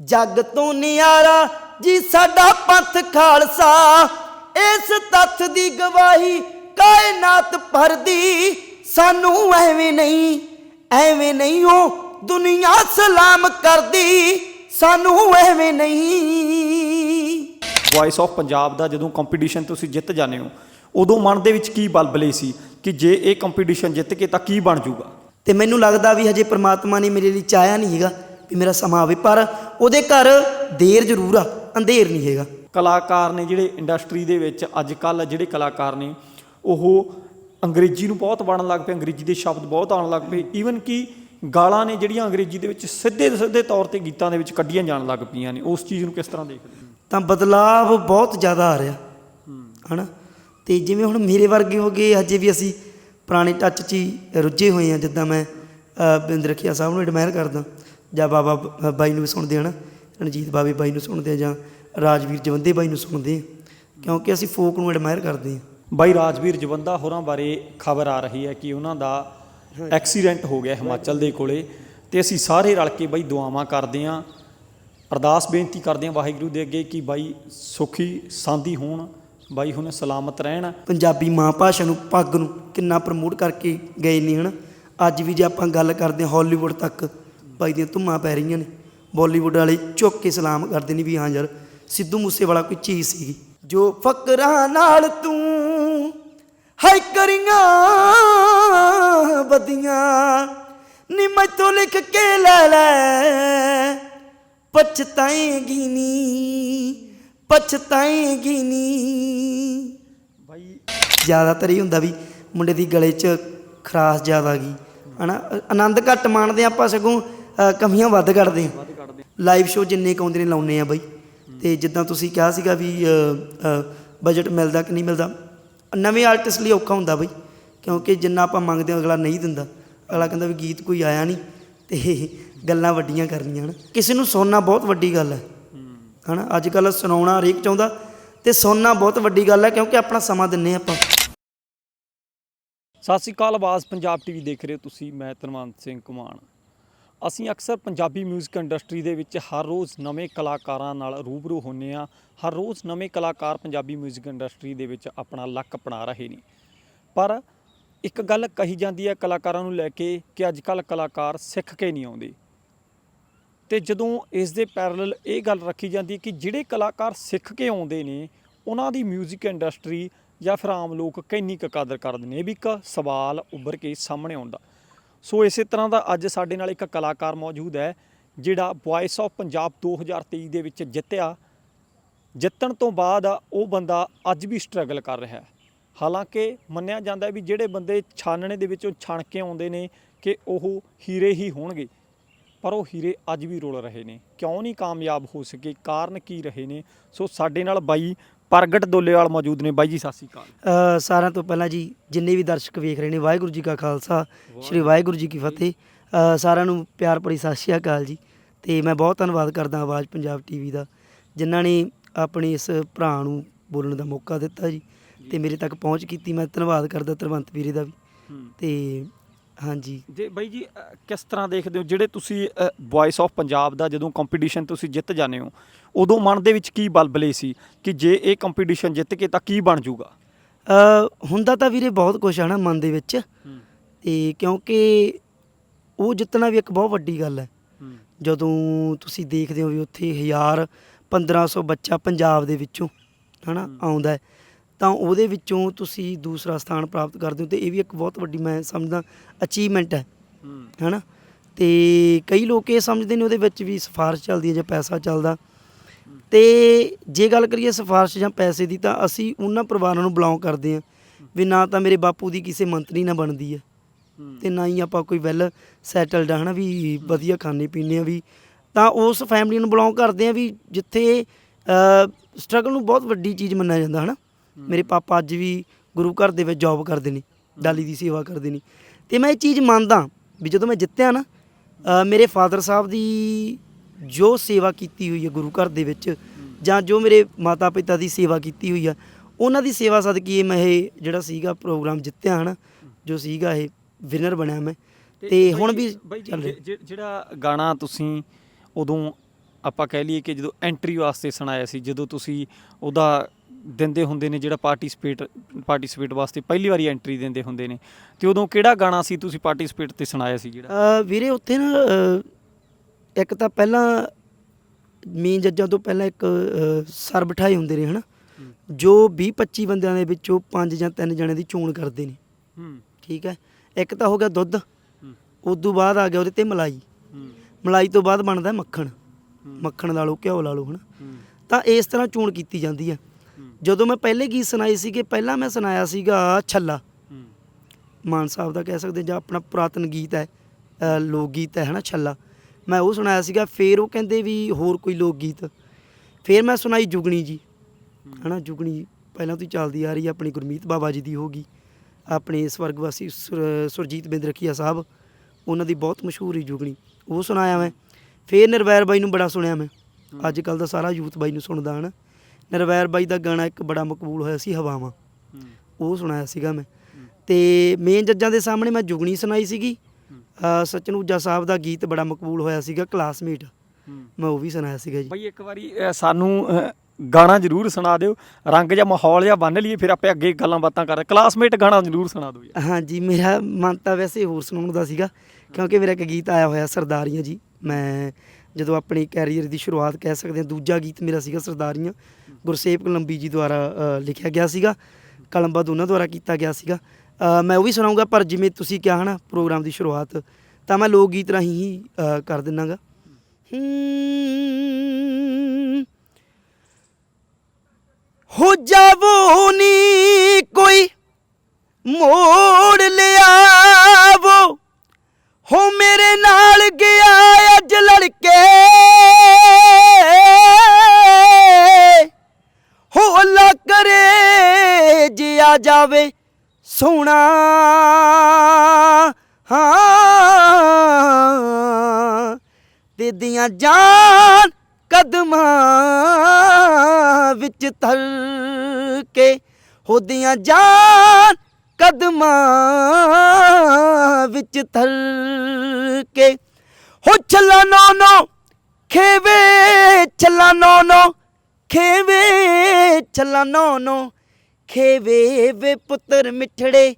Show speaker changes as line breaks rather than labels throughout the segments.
ਜੱਗ ਤੋਂ ਨਿਆਰਾ ਜੀ ਸਾਡਾ ਪੰਥ ਖਾਲਸਾ ਇਸ ਤੱਥ ਦੀ ਗਵਾਹੀ ਕਾਇਨਾਤ ਭਰਦੀ। ਸਾਨੂੰ ਐਵੇਂ ਨਹੀਂ ਐਵੇਂ ਨਹੀਂ ਉਹ ਦੁਨੀਆ ਸਲਾਮ ਕਰਦੀ। ਸਾਨੂੰ ਐਵੇਂ ਨਹੀਂ।
ਵੌਇਸ ਆਫ ਪੰਜਾਬ ਦਾ ਜਦੋਂ ਕੰਪੀਟੀਸ਼ਨ ਤੁਸੀਂ ਜਿੱਤ ਜਾਂਦੇ ਹੋ ਉਦੋਂ ਮਨ ਦੇ ਵਿੱਚ ਕੀ ਬਲਬਲੇ ਸੀ ਕਿ ਜੇ ਇਹ ਕੰਪੀਟੀਸ਼ਨ ਜਿੱਤ ਕੇ ਤਾਂ ਕੀ ਬਣ ਜਾਊਗਾ?
ਤੇ ਮੈਨੂੰ ਲੱਗਦਾ ਵੀ ਹਜੇ ਪ੍ਰਮਾਤਮਾ ਨੇ ਮੇਰੇ ਲਈ ਚਾਹਿਆ ਨਹੀਂ ਹੈਗਾ। ਵੀ ਮੇਰਾ ਸਮਾਂ ਆਵੇ ਪਰ ਉਹਦੇ ਘਰ ਦੇਰ ਜ਼ਰੂਰ ਆ ਅੰਧੇਰ ਨਹੀਂ ਹੈਗਾ।
ਕਲਾਕਾਰ ਨੇ ਜਿਹੜੇ ਇੰਡਸਟਰੀ ਦੇ ਵਿੱਚ ਅੱਜ ਕੱਲ ਜਿਹੜੇ ਕਲਾਕਾਰ ਨੇ ਉਹ ਅੰਗਰੇਜ਼ੀ ਨੂੰ ਬਹੁਤ ਪੜਨ ਲੱਗ ਪਏ ਅੰਗਰੇਜ਼ੀ ਦੇ ਸ਼ਬਦ ਬਹੁਤ ਆਉਣ ਲੱਗ ਪਏ ਈਵਨ ਕਿ ਗਾਲਾਂ ਨੇ ਜਿਹੜੀਆਂ ਅੰਗਰੇਜ਼ੀ ਦੇ ਵਿੱਚ ਸਿੱਧੇ ਸਿੱਧੇ ਤੌਰ ਤੇ ਗੀਤਾਂ ਦੇ ਵਿੱਚ ਕੱਢੀਆਂ ਜਾਣ ਲੱਗ ਪਈਆਂ ਨੇ ਉਸ ਚੀਜ਼ ਨੂੰ ਕਿਸ ਤਰ੍ਹਾਂ ਦੇਖਦੇ
ਤਾਂ ਬਦਲਾਵ ਬਹੁਤ ਜ਼ਿਆਦਾ ਆ ਰਿਹਾ ਹਨਾ? ਤੇ ਜਿਵੇਂ ਹੁਣ ਮੇਰੇ ਵਰਗੇ ਹੋ ਗਏ ਹਜੇ ਵੀ ਅਸੀਂ ਪੁਰਾਣੇ ਟੱਚ 'ਚ ਹੀ ਰੁੱਝੇ ਹੋਏ ਆ ਜਿੱਦਾਂ ਮੈਂ ਅ, ਬਿੰਦਰ ਰਖੀਆ ਸਾਹਿਬ ਨੂੰ ਐਡਮਾਇਰ ਕਰਦਾ। ਜਾਂ ਬਾਬਾ ਬ- ਬਾਈ ਨੂੰ ਵੀ ਸੁਣਦੇ ਆ ਨਾ ਰਣਜੀਤ ਬਾਬੇ ਬਾਈ ਨੂੰ ਸੁਣਦੇ ਆ ਜਾਂ ਰਾਜਵੀਰ ਜਵੰਦੇ ਬਾਈ ਨੂੰ ਸੁਣਦੇ ਆ ਕਿਉਂਕਿ ਅਸੀਂ ਫੋਕ ਨੂੰ ਐਡਮਾਇਰ ਕਰਦੇ ਆ।
ਬਾਈ ਰਾਜਵੀਰ ਜਵੰਦਾ ਹੋਰਾਂ ਬਾਰੇ ਖਬਰ ਆ ਰਹੀ ਹੈ ਕਿ ਉਹਨਾਂ ਦਾ ਐਕਸੀਡੈਂਟ ਹੋ ਗਿਆ ਹਿਮਾਚਲ ਦੇ ਕੋਲੇ ਤੇ ਅਸੀਂ ਸਾਰੇ ਰਲ ਕੇ ਬਾਈ ਦੁਆਵਾਂ ਕਰਦੇ ਆਂ ਅਰਦਾਸ ਬੇਨਤੀ ਕਰਦੇ ਆਂ ਵਾਹਿਗੁਰੂ ਦੇ ਅੱਗੇ ਕਿ ਬਾਈ ਸੁਖੀ ਸਾਂਦੀ ਹੋਣ ਬਾਈ ਹੁਣ ਸਲਾਮਤ ਰਹਿਣ।
ਪੰਜਾਬੀ ਮਾਂ ਭਾਸ਼ਾ ਨੂੰ ਪੱਗ ਨੂੰ ਕਿੰਨਾ ਪ੍ਰਮੋਟ ਕਰਕੇ ਗਏ ਨੇ ਹਨ। ਅੱਜ ਵੀ ਜੇ ਆਪਾਂ ਗੱਲ ਕਰਦੇ ਹਾਂ ਹਾਲੀਵੁੱਡ ਤੱਕ ਬਾਈ ਦੀਆਂ ਧੁੰਮਾਂ ਪੈ ਰਹੀਆਂ ਨੇ। ਬਾਲੀਵੁੱਡ ਵਾਲੇ ਝੁੱਕ ਕੇ ਸਲਾਮ ਕਰਦੇ ਨੇ ਵੀ ਹਾਂ ਯਾਰ, ਸਿੱਧੂ ਮੂਸੇਵਾਲਾ ਕੋਈ ਚੀਜ਼ ਸੀਗੀ। ਜੋ ਫਕਰਾਂ ਨਾਲ ਤੂੰ ਹਾਈ ਕਰੀਆਂ ਬਦੀਆਂ ਨੀ ਮੈਥੋਂ ਲਿਖ ਕੇ ਲੈ ਲੈ। ਪਛਤਾਏਗੀ ਨੀ ਪਛਤਾਏਗੀ ਨੀ।
ਬਾਈ,
ਜ਼ਿਆਦਾਤਰ ਇਹ ਹੁੰਦਾ ਵੀ ਮੁੰਡੇ ਦੀ ਗਲੇ 'ਚ ਖਰਾਸ ਜ਼ਿਆਦਾ ਗਈ ਹਨਾ ਆਨੰਦ ਘੱਟ ਮਾਣਦੇ ਆਪਾਂ ਸਗੋਂ। ਕਮੀਆਂ ਵੱਧ ਕੱਢਦੇ ਹਾਂ ਲਾਈਵ ਸ਼ੋ ਜਿੰਨੇ ਕੁ ਆਉਂਦੇ ਨੇ ਲਾਉਨੇ ਆ ਬਾਈ। ਤੇ ਜਿੱਦਾਂ ਤੁਸੀਂ ਕਿਹਾ ਸੀਗਾ ਵੀ ਬਜਟ ਮਿਲਦਾ ਕਿ ਨਹੀਂ ਮਿਲਦਾ। ਨਵੇਂ ਆਰਟਿਸਟ ਲਈ ਔਖਾ ਹੁੰਦਾ ਬਈ, ਕਿਉਂਕਿ ਜਿੰਨਾ ਆਪਾਂ ਮੰਗਦੇ ਹਾਂ, ਅਗਲਾ ਨਹੀਂ ਦਿੰਦਾ। ਅਗਲਾ ਕਹਿੰਦਾ ਵੀ ਗੀਤ ਕੋਈ ਆਇਆ ਨਹੀਂ, ਤੇ ਗੱਲਾਂ ਵੱਡੀਆਂ ਕਰਨੀਆਂ ਹਨ। ਕਿਸੇ ਨੂੰ ਸੁਣਨਾ ਬਹੁਤ ਵੱਡੀ ਗੱਲ ਹੈ। ਹਨਾ ਅੱਜ ਕੱਲ੍ਹ ਸੁਣਾਉਣਾ ਹਰੇਕ ਚਾਹੁੰਦਾ, ਤੇ ਸੁਣਨਾ ਬਹੁਤ ਵੱਡੀ ਗੱਲ ਹੈ, ਕਿਉਂਕਿ ਆਪਣਾ ਸਮਾਂ ਦਿੰਨੇ ਆਪਾਂ।
ਸਤਿ ਸ੍ਰੀ ਅਕਾਲ, ਆਵਾਜ਼ ਪੰਜਾਬ ਟੀਵੀ ਦੇਖ ਰਹੇ ਹੋ ਤੁਸੀਂ, ਮੈਂ ਤਰਵੰਤ ਸਿੰਘ ਕੁਮਾਨ। ਅਸੀਂ ਅਕਸਰ ਪੰਜਾਬੀ 뮤직 ਇੰਡਸਟਰੀ ਦੇ ਵਿੱਚ ਹਰ ਰੋਜ਼ ਨਵੇਂ ਕਲਾਕਾਰਾਂ ਨਾਲ ਰੂਬਰੂ ਹੁੰਨੇ ਆ ਹਰ ਰੋਜ਼ ਨਵੇਂ ਕਲਾਕਾਰ ਪੰਜਾਬੀ 뮤직 ਇੰਡਸਟਰੀ ਦੇ ਵਿੱਚ ਆਪਣਾ ਲੱਕ ਅਪਣਾ ਰਹੇ ਨੇ ਪਰ ਇੱਕ ਗੱਲ ਕਹੀ ਜਾਂਦੀ ਹੈ ਕਲਾਕਾਰਾਂ ਨੂੰ ਲੈ ਕੇ ਕਿ ਅੱਜ ਕੱਲ ਕਲਾਕਾਰ ਸਿੱਖ ਕੇ ਨਹੀਂ ਆਉਂਦੇ ਤੇ ਜਦੋਂ ਇਸ ਦੇ ਪੈਰਲਲ ਇਹ ਗੱਲ ਰੱਖੀ ਜਾਂਦੀ ਹੈ ਕਿ ਜਿਹੜੇ ਕਲਾਕਾਰ ਸਿੱਖ ਕੇ ਆਉਂਦੇ ਨੇ ਉਹਨਾਂ ਦੀ 뮤직 ਇੰਡਸਟਰੀ ਜਾਂ ਫਿਰ ਆਮ ਲੋਕ ਕਿੰਨੀ ਕੁ ਕਦਰ ਕਰਦੇ ਨੇ ਇਹ ਵੀ ਇੱਕ ਸਵਾਲ ਉੱਭਰ ਕੇ ਸਾਹਮਣੇ ਆਉਂਦਾ ਸੋ ਇਸੇ ਤਰ੍ਹਾਂ ਦਾ ਅੱਜ ਸਾਡੇ ਨਾਲ ਇੱਕ ਕਲਾਕਾਰ ਮੌਜੂਦ ਹੈ, ਜਿਹੜਾ ਵੌਇਸ ਆਫ ਪੰਜਾਬ 2023 ਦੇ ਵਿੱਚ ਜਿੱਤਿਆ। ਜਿੱਤਣ ਤੋਂ ਬਾਅਦ ਉਹ ਬੰਦਾ ਅੱਜ ਵੀ ਸਟਰਗਲ ਕਰ ਰਿਹਾ ਹੈ। ਹਾਲਾਂਕਿ ਮੰਨਿਆ ਜਾਂਦਾ ਹੈ ਵੀ ਜਿਹੜੇ ਬੰਦੇ ਛਾਨਣੇ ਦੇ ਵਿੱਚੋਂ ਛਣ ਕੇ ਆਉਂਦੇ ਨੇ ਕਿ ਉਹ ਹੀਰੇ ਹੀ ਹੋਣਗੇ, ਪਰ ਉਹ ਹੀਰੇ ਅੱਜ ਵੀ ਰੁਲ ਰਹੇ ਨੇ। ਕਿਉਂ ਨਹੀਂ ਕਾਮਯਾਬ ਹੋ ਸਕੇ? ਕਾਰਨ ਕੀ ਰਹੇ ਨੇ? ਸੋ ਸਾਡੇ ਨਾਲ ਬਾਈ ਪ੍ਰਗਟ ਦੋਲੇਵਾਲ ਮੌਜੂਦ ਨੇ ਬਾਈ ਜੀ ਸਤਿ ਸ਼੍ਰੀ ਅਕਾਲ।
ਅ, ਸਾਰਿਆਂ ਤੋਂ ਪਹਿਲਾਂ ਜੀ ਜਿੰਨੇ ਵੀ ਦਰਸ਼ਕ ਵੇਖ ਰਹੇ ਨੇ ਵਾਹਿਗੁਰੂ ਜੀ ਕਾ ਖਾਲਸਾ ਸ੍ਰੀ ਵਾਹਿਗੁਰੂ ਜੀ ਕੀ ਫਤਿਹ। ਅ, ਸਾਰਿਆਂ ਨੂੰ ਪਿਆਰ ਭਰੀ ਸਤਿ ਸ਼੍ਰੀ ਅਕਾਲ ਜੀ। ਤੇ ਮੈਂ ਬਹੁਤ ਧੰਨਵਾਦ ਕਰਦਾ ਆਵਾਜ਼ ਪੰਜਾਬ ਟੀਵੀ ਦਾ ਜਿਨ੍ਹਾਂ ਨੇ ਆਪਣੇ ਇਸ ਭਰਾ ਨੂੰ ਬੋਲਣ ਦਾ ਮੌਕਾ ਦਿੱਤਾ ਜੀ। ਤੇ ਮੇਰੇ ਤੱਕ ਪਹੁੰਚ ਕੀਤੀ। ਮੈਂ ਧੰਨਵਾਦ ਕਰਦਾ ਤਰਵੰਤ ਵੀਰੇ ਦਾ ਵੀ। ਤੇ ਹਾਂਜੀ।
ਜੇ ਬਾਈ ਜੀ ਅ, ਕਿਸ ਤਰ੍ਹਾਂ ਦੇਖਦੇ ਹੋ? ਜਿਹੜੇ ਤੁਸੀਂ ਵੌਇਸ ਆਫ ਪੰਜਾਬ ਦਾ ਜਦੋਂ ਕੰਪੀਟੀਸ਼ਨ ਤੁਸੀਂ ਜਿੱਤ ਜਾਂਦੇ ਹੋ ਉਦੋਂ ਮਨ ਦੇ ਵਿੱਚ ਕੀ ਬਲਬਲੇ ਸੀ ਕਿ ਜੇ ਇਹ ਕੰਪੀਟੀਸ਼ਨ ਜਿੱਤ ਕੇ ਤਾਂ ਕੀ ਬਣ ਜਾਊਗਾ
ਅ, ਹੁੰਦਾ ਤਾਂ ਵੀਰੇ ਬਹੁਤ ਕੁਝ ਆ ਨਾ ਮਨ ਦੇ ਵਿੱਚ। ਤੇ ਕਿਉਂਕਿ ਉਹ ਜਿੱਤਣਾ ਵੀ ਇੱਕ ਬਹੁਤ ਵੱਡੀ ਗੱਲ ਹੈ। ਜਦੋਂ ਤੁਸੀਂ ਦੇਖਦੇ ਹੋ ਵੀ ਉੱਥੇ 1000 1500 ਬੱਚਾ ਪੰਜਾਬ ਦੇ ਵਿੱਚੋਂ ਹਨਾ। ਆਉਂਦਾ ਹੈ। ਤਾਂ ਉਹਦੇ ਵਿੱਚੋਂ ਤੁਸੀਂ ਦੂਸਰਾ ਸਥਾਨ ਪ੍ਰਾਪਤ ਕਰਦੇ ਹੋ ਤੇ ਇਹ ਵੀ ਇੱਕ ਬਹੁਤ ਵੱਡੀ ਮੈਂ ਸਮਝਦਾ ਅਚੀਵਮੈਂਟ ਹੈ। ਹਨਾ? ਤੇ ਕਈ ਲੋਕ ਇਹ ਸਮਝਦੇ ਨੇ ਉਹਦੇ ਵਿੱਚ ਵੀ ਸਿਫਾਰਿਸ਼ ਚੱਲਦੀ ਹੈ ਜਾਂ ਪੈਸਾ ਚੱਲਦਾ। ਤੇ ਜੇ ਗੱਲ ਕਰੀਏ ਸਿਫਾਰਿਸ਼ ਜਾਂ ਪੈਸੇ ਦੀ ਤਾਂ ਅਸੀਂ ਉਹਨਾਂ ਪਰਿਵਾਰਾਂ ਨੂੰ ਬਿਲੋਂਗ ਕਰਦੇ ਹਾਂ ਵੀ ਨਾ ਤਾਂ ਮੇਰੇ ਬਾਪੂ ਦੀ ਕਿਸੇ ਮੰਤਰੀ ਨਾਲ ਬਣਦੀ ਹੈ ਤੇ ਨਾ ਹੀ ਆਪਾਂ ਕੋਈ ਵੈਲ ਸੈਟਲਡ ਹਨਾ ਵੀ ਵਧੀਆ ਖਾਣੇ ਪੀਣੇ ਆ ਵੀ। ਤਾਂ ਉਸ ਫੈਮਿਲੀ ਨੂੰ ਬਿਲੋਂਗ ਕਰਦੇ ਆ ਵੀ ਜਿੱਥੇ ਸਟਰਗਲ ਨੂੰ ਬਹੁਤ ਵੱਡੀ ਚੀਜ਼ ਮੰਨਿਆ ਜਾਂਦਾ ਹਨਾ? ਮੇਰੇ ਪਾਪਾ ਅੱਜ ਵੀ ਗੁਰੂ ਘਰ ਦੇ ਵਿੱਚ ਜੌਬ ਕਰਦੇ ਨੇ ਡਾਲੀ ਦੀ ਸੇਵਾ ਕਰਦੇ ਨੇ। ਤੇ ਮੈਂ ਇਹ ਚੀਜ਼ ਮੰਨਦਾ ਵੀ ਜਦੋਂ ਮੈਂ ਜਿੱਤਿਆ ਨਾ ਮੇਰੇ ਫਾਦਰ ਸਾਹਿਬ ਦੀ ਜੋ ਸੇਵਾ ਕੀਤੀ ਹੋਈ ਹੈ ਗੁਰੂ ਘਰ ਦੇ ਵਿੱਚ ਜਾਂ ਜੋ ਮੇਰੇ ਮਾਤਾ ਪਿਤਾ ਦੀ ਸੇਵਾ ਕੀਤੀ ਹੋਈ ਆ ਉਹਨਾਂ ਦੀ ਸੇਵਾ ਸਦਕੀ ਮੈਂ ਇਹ ਜਿਹੜਾ ਸੀਗਾ ਪ੍ਰੋਗਰਾਮ ਜਿੱਤਿਆ ਹਨਾ ਜੋ ਸੀਗਾ ਇਹ ਵਿਨਰ ਬਣਿਆ ਮੈਂ। ਤੇ ਹੁਣ ਵੀ
ਜਿਹੜਾ ਗਾਣਾ ਤੁਸੀਂ ਉਦੋਂ ਆਪਾਂ ਕਹਿ ਲਈਏ ਕਿ ਜਦੋਂ ਐਂਟਰੀ ਵਾਸਤੇ ਸੁਣਾਇਆ ਸੀ ਜਦੋਂ ਤੁਸੀਂ ਉਹਦਾ ਦਿੰਦੇ ਹੁੰਦੇ ਨੇ ਜਿਹੜਾ ਪਾਰਟਿਸਿਪੇਟ ਪਾਰਟਿਸਿਪੇਟ ਵਾਸਤੇ ਪਹਿਲੀ ਵਾਰੀ ਐਂਟਰੀ ਦਿੰਦੇ ਹੁੰਦੇ ਨੇ। ਤੇ ਉਦੋਂ ਕਿਹੜਾ ਗਾਣਾ ਸੀ ਤੁਸੀਂ ਪਾਰਟਿਸਿਪੇਟ ਤੇ ਸੁਣਾਇਆ ਸੀ ਜਿਹੜਾ?
ਵੀਰੇ ਉੱਥੇ ਨਾ ਇੱਕ ਤਾਂ ਪਹਿਲਾਂ ਮੇਨ ਜੱਜਾਂ ਤੋਂ ਪਹਿਲਾਂ ਇੱਕ ਸਰ ਬਿਠਾਏ ਹੁੰਦੇ ਨੇ ਹਨਾ? ਜੋ 20 25 ਬੰਦਿਆਂ ਦੇ ਵਿੱਚੋਂ ਪੰਜ ਜਾਂ ਤਿੰਨ ਜਣਿਆਂ ਦੀ ਚੋਣ ਕਰਦੇ ਨੇ।
ਹੂੰ।
ਠੀਕ ਹੈ? ਇੱਕ ਤਾਂ ਹੋ ਗਿਆ ਦੁੱਧ। ਉਸ ਤੋਂ ਬਾਅਦ ਆ ਗਿਆ ਉਹਦੇ ਤੇ ਮਲਾਈ। ਮਲਾਈ ਤੋਂ ਬਾਅਦ ਬਣਦਾ ਮੱਖਣ। ਮੱਖਣ ਲਾ ਲਓ ਘਿਓ ਲਾ ਲਓ ਹਨਾ? ਤਾਂ ਇਸ ਤਰ੍ਹਾਂ ਚੋਣ ਕੀਤੀ ਜਾਂਦੀ ਹੂੰ। ਜਦੋਂ ਮੈਂ ਪਹਿਲੇ ਗੀਤ ਸੁਣਾਏ ਸੀਗੇ ਪਹਿਲਾਂ ਮੈਂ ਸੁਣਾਇਆ ਸੀਗਾ ਛੱਲਾ। ਮਾਨ ਸਾਹਿਬ ਦਾ ਕਹਿ ਸਕਦੇ ਜਾਂ ਆਪਣਾ ਪੁਰਾਤਨ ਗੀਤ ਹੈ ਅ, ਲੋਕ ਗੀਤ ਹੈ ਹਨਾ ਛੱਲਾ। ਮੈਂ ਉਹ ਸੁਣਾਇਆ ਸੀਗਾ ਫੇਰ ਉਹ ਕਹਿੰਦੇ ਵੀ ਹੋਰ ਕੋਈ ਲੋਕ ਗੀਤ। ਫੇਰ ਮੈਂ ਸੁਣਾਈ ਜੁਗਣੀ ਜੀ ਹਨਾ ਜੁਗਣੀ ਪਹਿਲਾਂ ਤੋਂ ਹੀ ਚੱਲਦੀ ਆ ਰਹੀ ਹੈ ਆਪਣੀ ਗੁਰਮੀਤ ਬਾਬਾ ਜੀ ਦੀ ਹੋਗੀ ਆਪਣੇ ਸਵਰਗਵਾਸੀ ਸੁਰ- ਸੁਰਜੀਤ ਬਿੰਦਰਖੀਆ ਸਾਹਿਬ ਉਹਨਾਂ ਦੀ ਬਹੁਤ ਮਸ਼ਹੂਰ ਹੀ ਜੁਗਣੀ। ਉਹ ਸੁਣਾਇਆ ਮੈਂ। ਫੇਰ ਨਿਰਵੈਰ ਬਾਈ ਨੂੰ ਬੜਾ ਸੁਣਿਆ ਮੈਂ। ਅੱਜ ਕੱਲ ਦਾ ਸਾਰਾ ਯੂਥ ਬਾਈ ਨੂੰ ਸੁਣਦਾ ਹਨਾ। ਨਿਰਵੈਰ ਬਾਈ ਦਾ ਗਾਣਾ ਇੱਕ ਬੜਾ ਮਕਬੂਲ ਹੋਇਆ ਸੀ ਹਵਾਵਾਂ। ਉਹ ਸੁਣਾਇਆ ਸੀਗਾ ਮੈਂ। ਤੇ ਮੇਨ ਜੱਜਾਂ ਦੇ ਸਾਹਮਣੇ ਮੈਂ ਜੁਗਣੀ ਸੁਣਾਈ ਸੀਗੀ। ਸਚਨ ਸਾਹਿਬ ਦਾ ਗੀਤ ਬੜਾ ਮਕਬੂਲ ਹੋਇਆ ਸੀਗਾ ਕਲਾਸਮੇਟ ਮੈਂ ਉਹ ਵੀ ਸੁਣਾਇਆ ਸੀਗਾ ਜੀ।
ਬਈ ਇੱਕ ਵਾਰੀ ਸਾਨੂੰ ਗਾਣਾ ਜ਼ਰੂਰ ਸੁਣਾ ਦਿਓ। ਰੰਗ ਜਾਂ ਮਾਹੌਲ ਜਾਂ ਬੰਨ ਲਈਏ ਫਿਰ ਆਪੇ ਅੱਗੇ ਗੱਲਾਂ ਬਾਤਾਂ ਕਰ ਕਲਾਸਮੇਟ ਗਾਣਾ ਜ਼ਰੂਰ ਸੁਣਾ ਦਿਓ ਯਾਰ।
ਹਾਂਜੀ ਮੇਰਾ ਮਨ ਤਾਂ ਵੈਸੇ ਹੋਰ ਸੁਣਾਉਣ ਦਾ ਸੀਗਾ ਕਿਉਂਕਿ ਮੇਰਾ ਇੱਕ ਗੀਤ ਆਇਆ ਹੋਇਆ ਸਰਦਾਰੀਆਂ ਜੀ। ਮੈਂ ਜਦੋਂ ਆਪਣੀ ਕੈਰੀਅਰ ਦੀ ਸ਼ੁਰੂਆਤ ਕਹਿ ਸਕਦੇ ਹਾਂ ਦੂਜਾ ਗੀਤ ਮੇਰਾ ਸੀਗਾ ਸਰਦਾਰੀਆਂ। ਗੁਰਸੇਵ ਕਲੰਬੀ ਜੀ ਦੁਆਰਾ ਅ, ਲਿਖਿਆ ਗਿਆ ਸੀਗਾ। ਕਲਮਬਦ ਉਹਨਾਂ ਦੁਆਰਾ ਕੀਤਾ ਗਿਆ ਸੀਗਾ। ਅ, ਮੈਂ ਉਹ ਵੀ ਸੁਣਾਉਂਗਾ ਪਰ ਜਿਵੇਂ ਤੁਸੀਂ ਕਿਹਾ ਹਨਾ ਪ੍ਰੋਗਰਾਮ ਦੀ ਸ਼ੁਰੂਆਤ ਤਾਂ ਮੈਂ ਲੋਕ ਗੀਤ ਰਾਹੀਂ ਹੀ ਅ, ਕਰ ਦਿੰਨਾਗਾ। ਹੂੰ। ਹੋ ਜਾਵੋ ਨੀ ਕੋਈ ਮੋੜ ਲਿਆਵੋ। ਹੋ ਮੇਰੇ ਨਾਲ ਗਿਆ ਅੱਜ ਲੜਕੇ। ਹੋ ਕਰੇ ਜੇ ਜਾਵੇ ਸੋਹਣਾ। ਹਾਂ। ਤੇ ਦੀਆਂ ਜਾਨ ਕਦਮਾਂ ਵਿੱਚ ਥਲ ਕੇ ਹੋਦੀਆਂ ਜਾਨ ਕਦਮਾਂ ਵਿੱਚ ਥਲ ਕੇ ਹੋ ਛੱਲਾ ਨੋ ਨੋ ਖੇਵੇ, ਛੱਲਾ ਨੋ ਨੋ ਖੇਵੇ ਛੱਲਾ ਨੋ ਨੋ ਖੇਵੇ ਵੇ ਪੁੱਤਰ ਮਿੱਠੜੇ,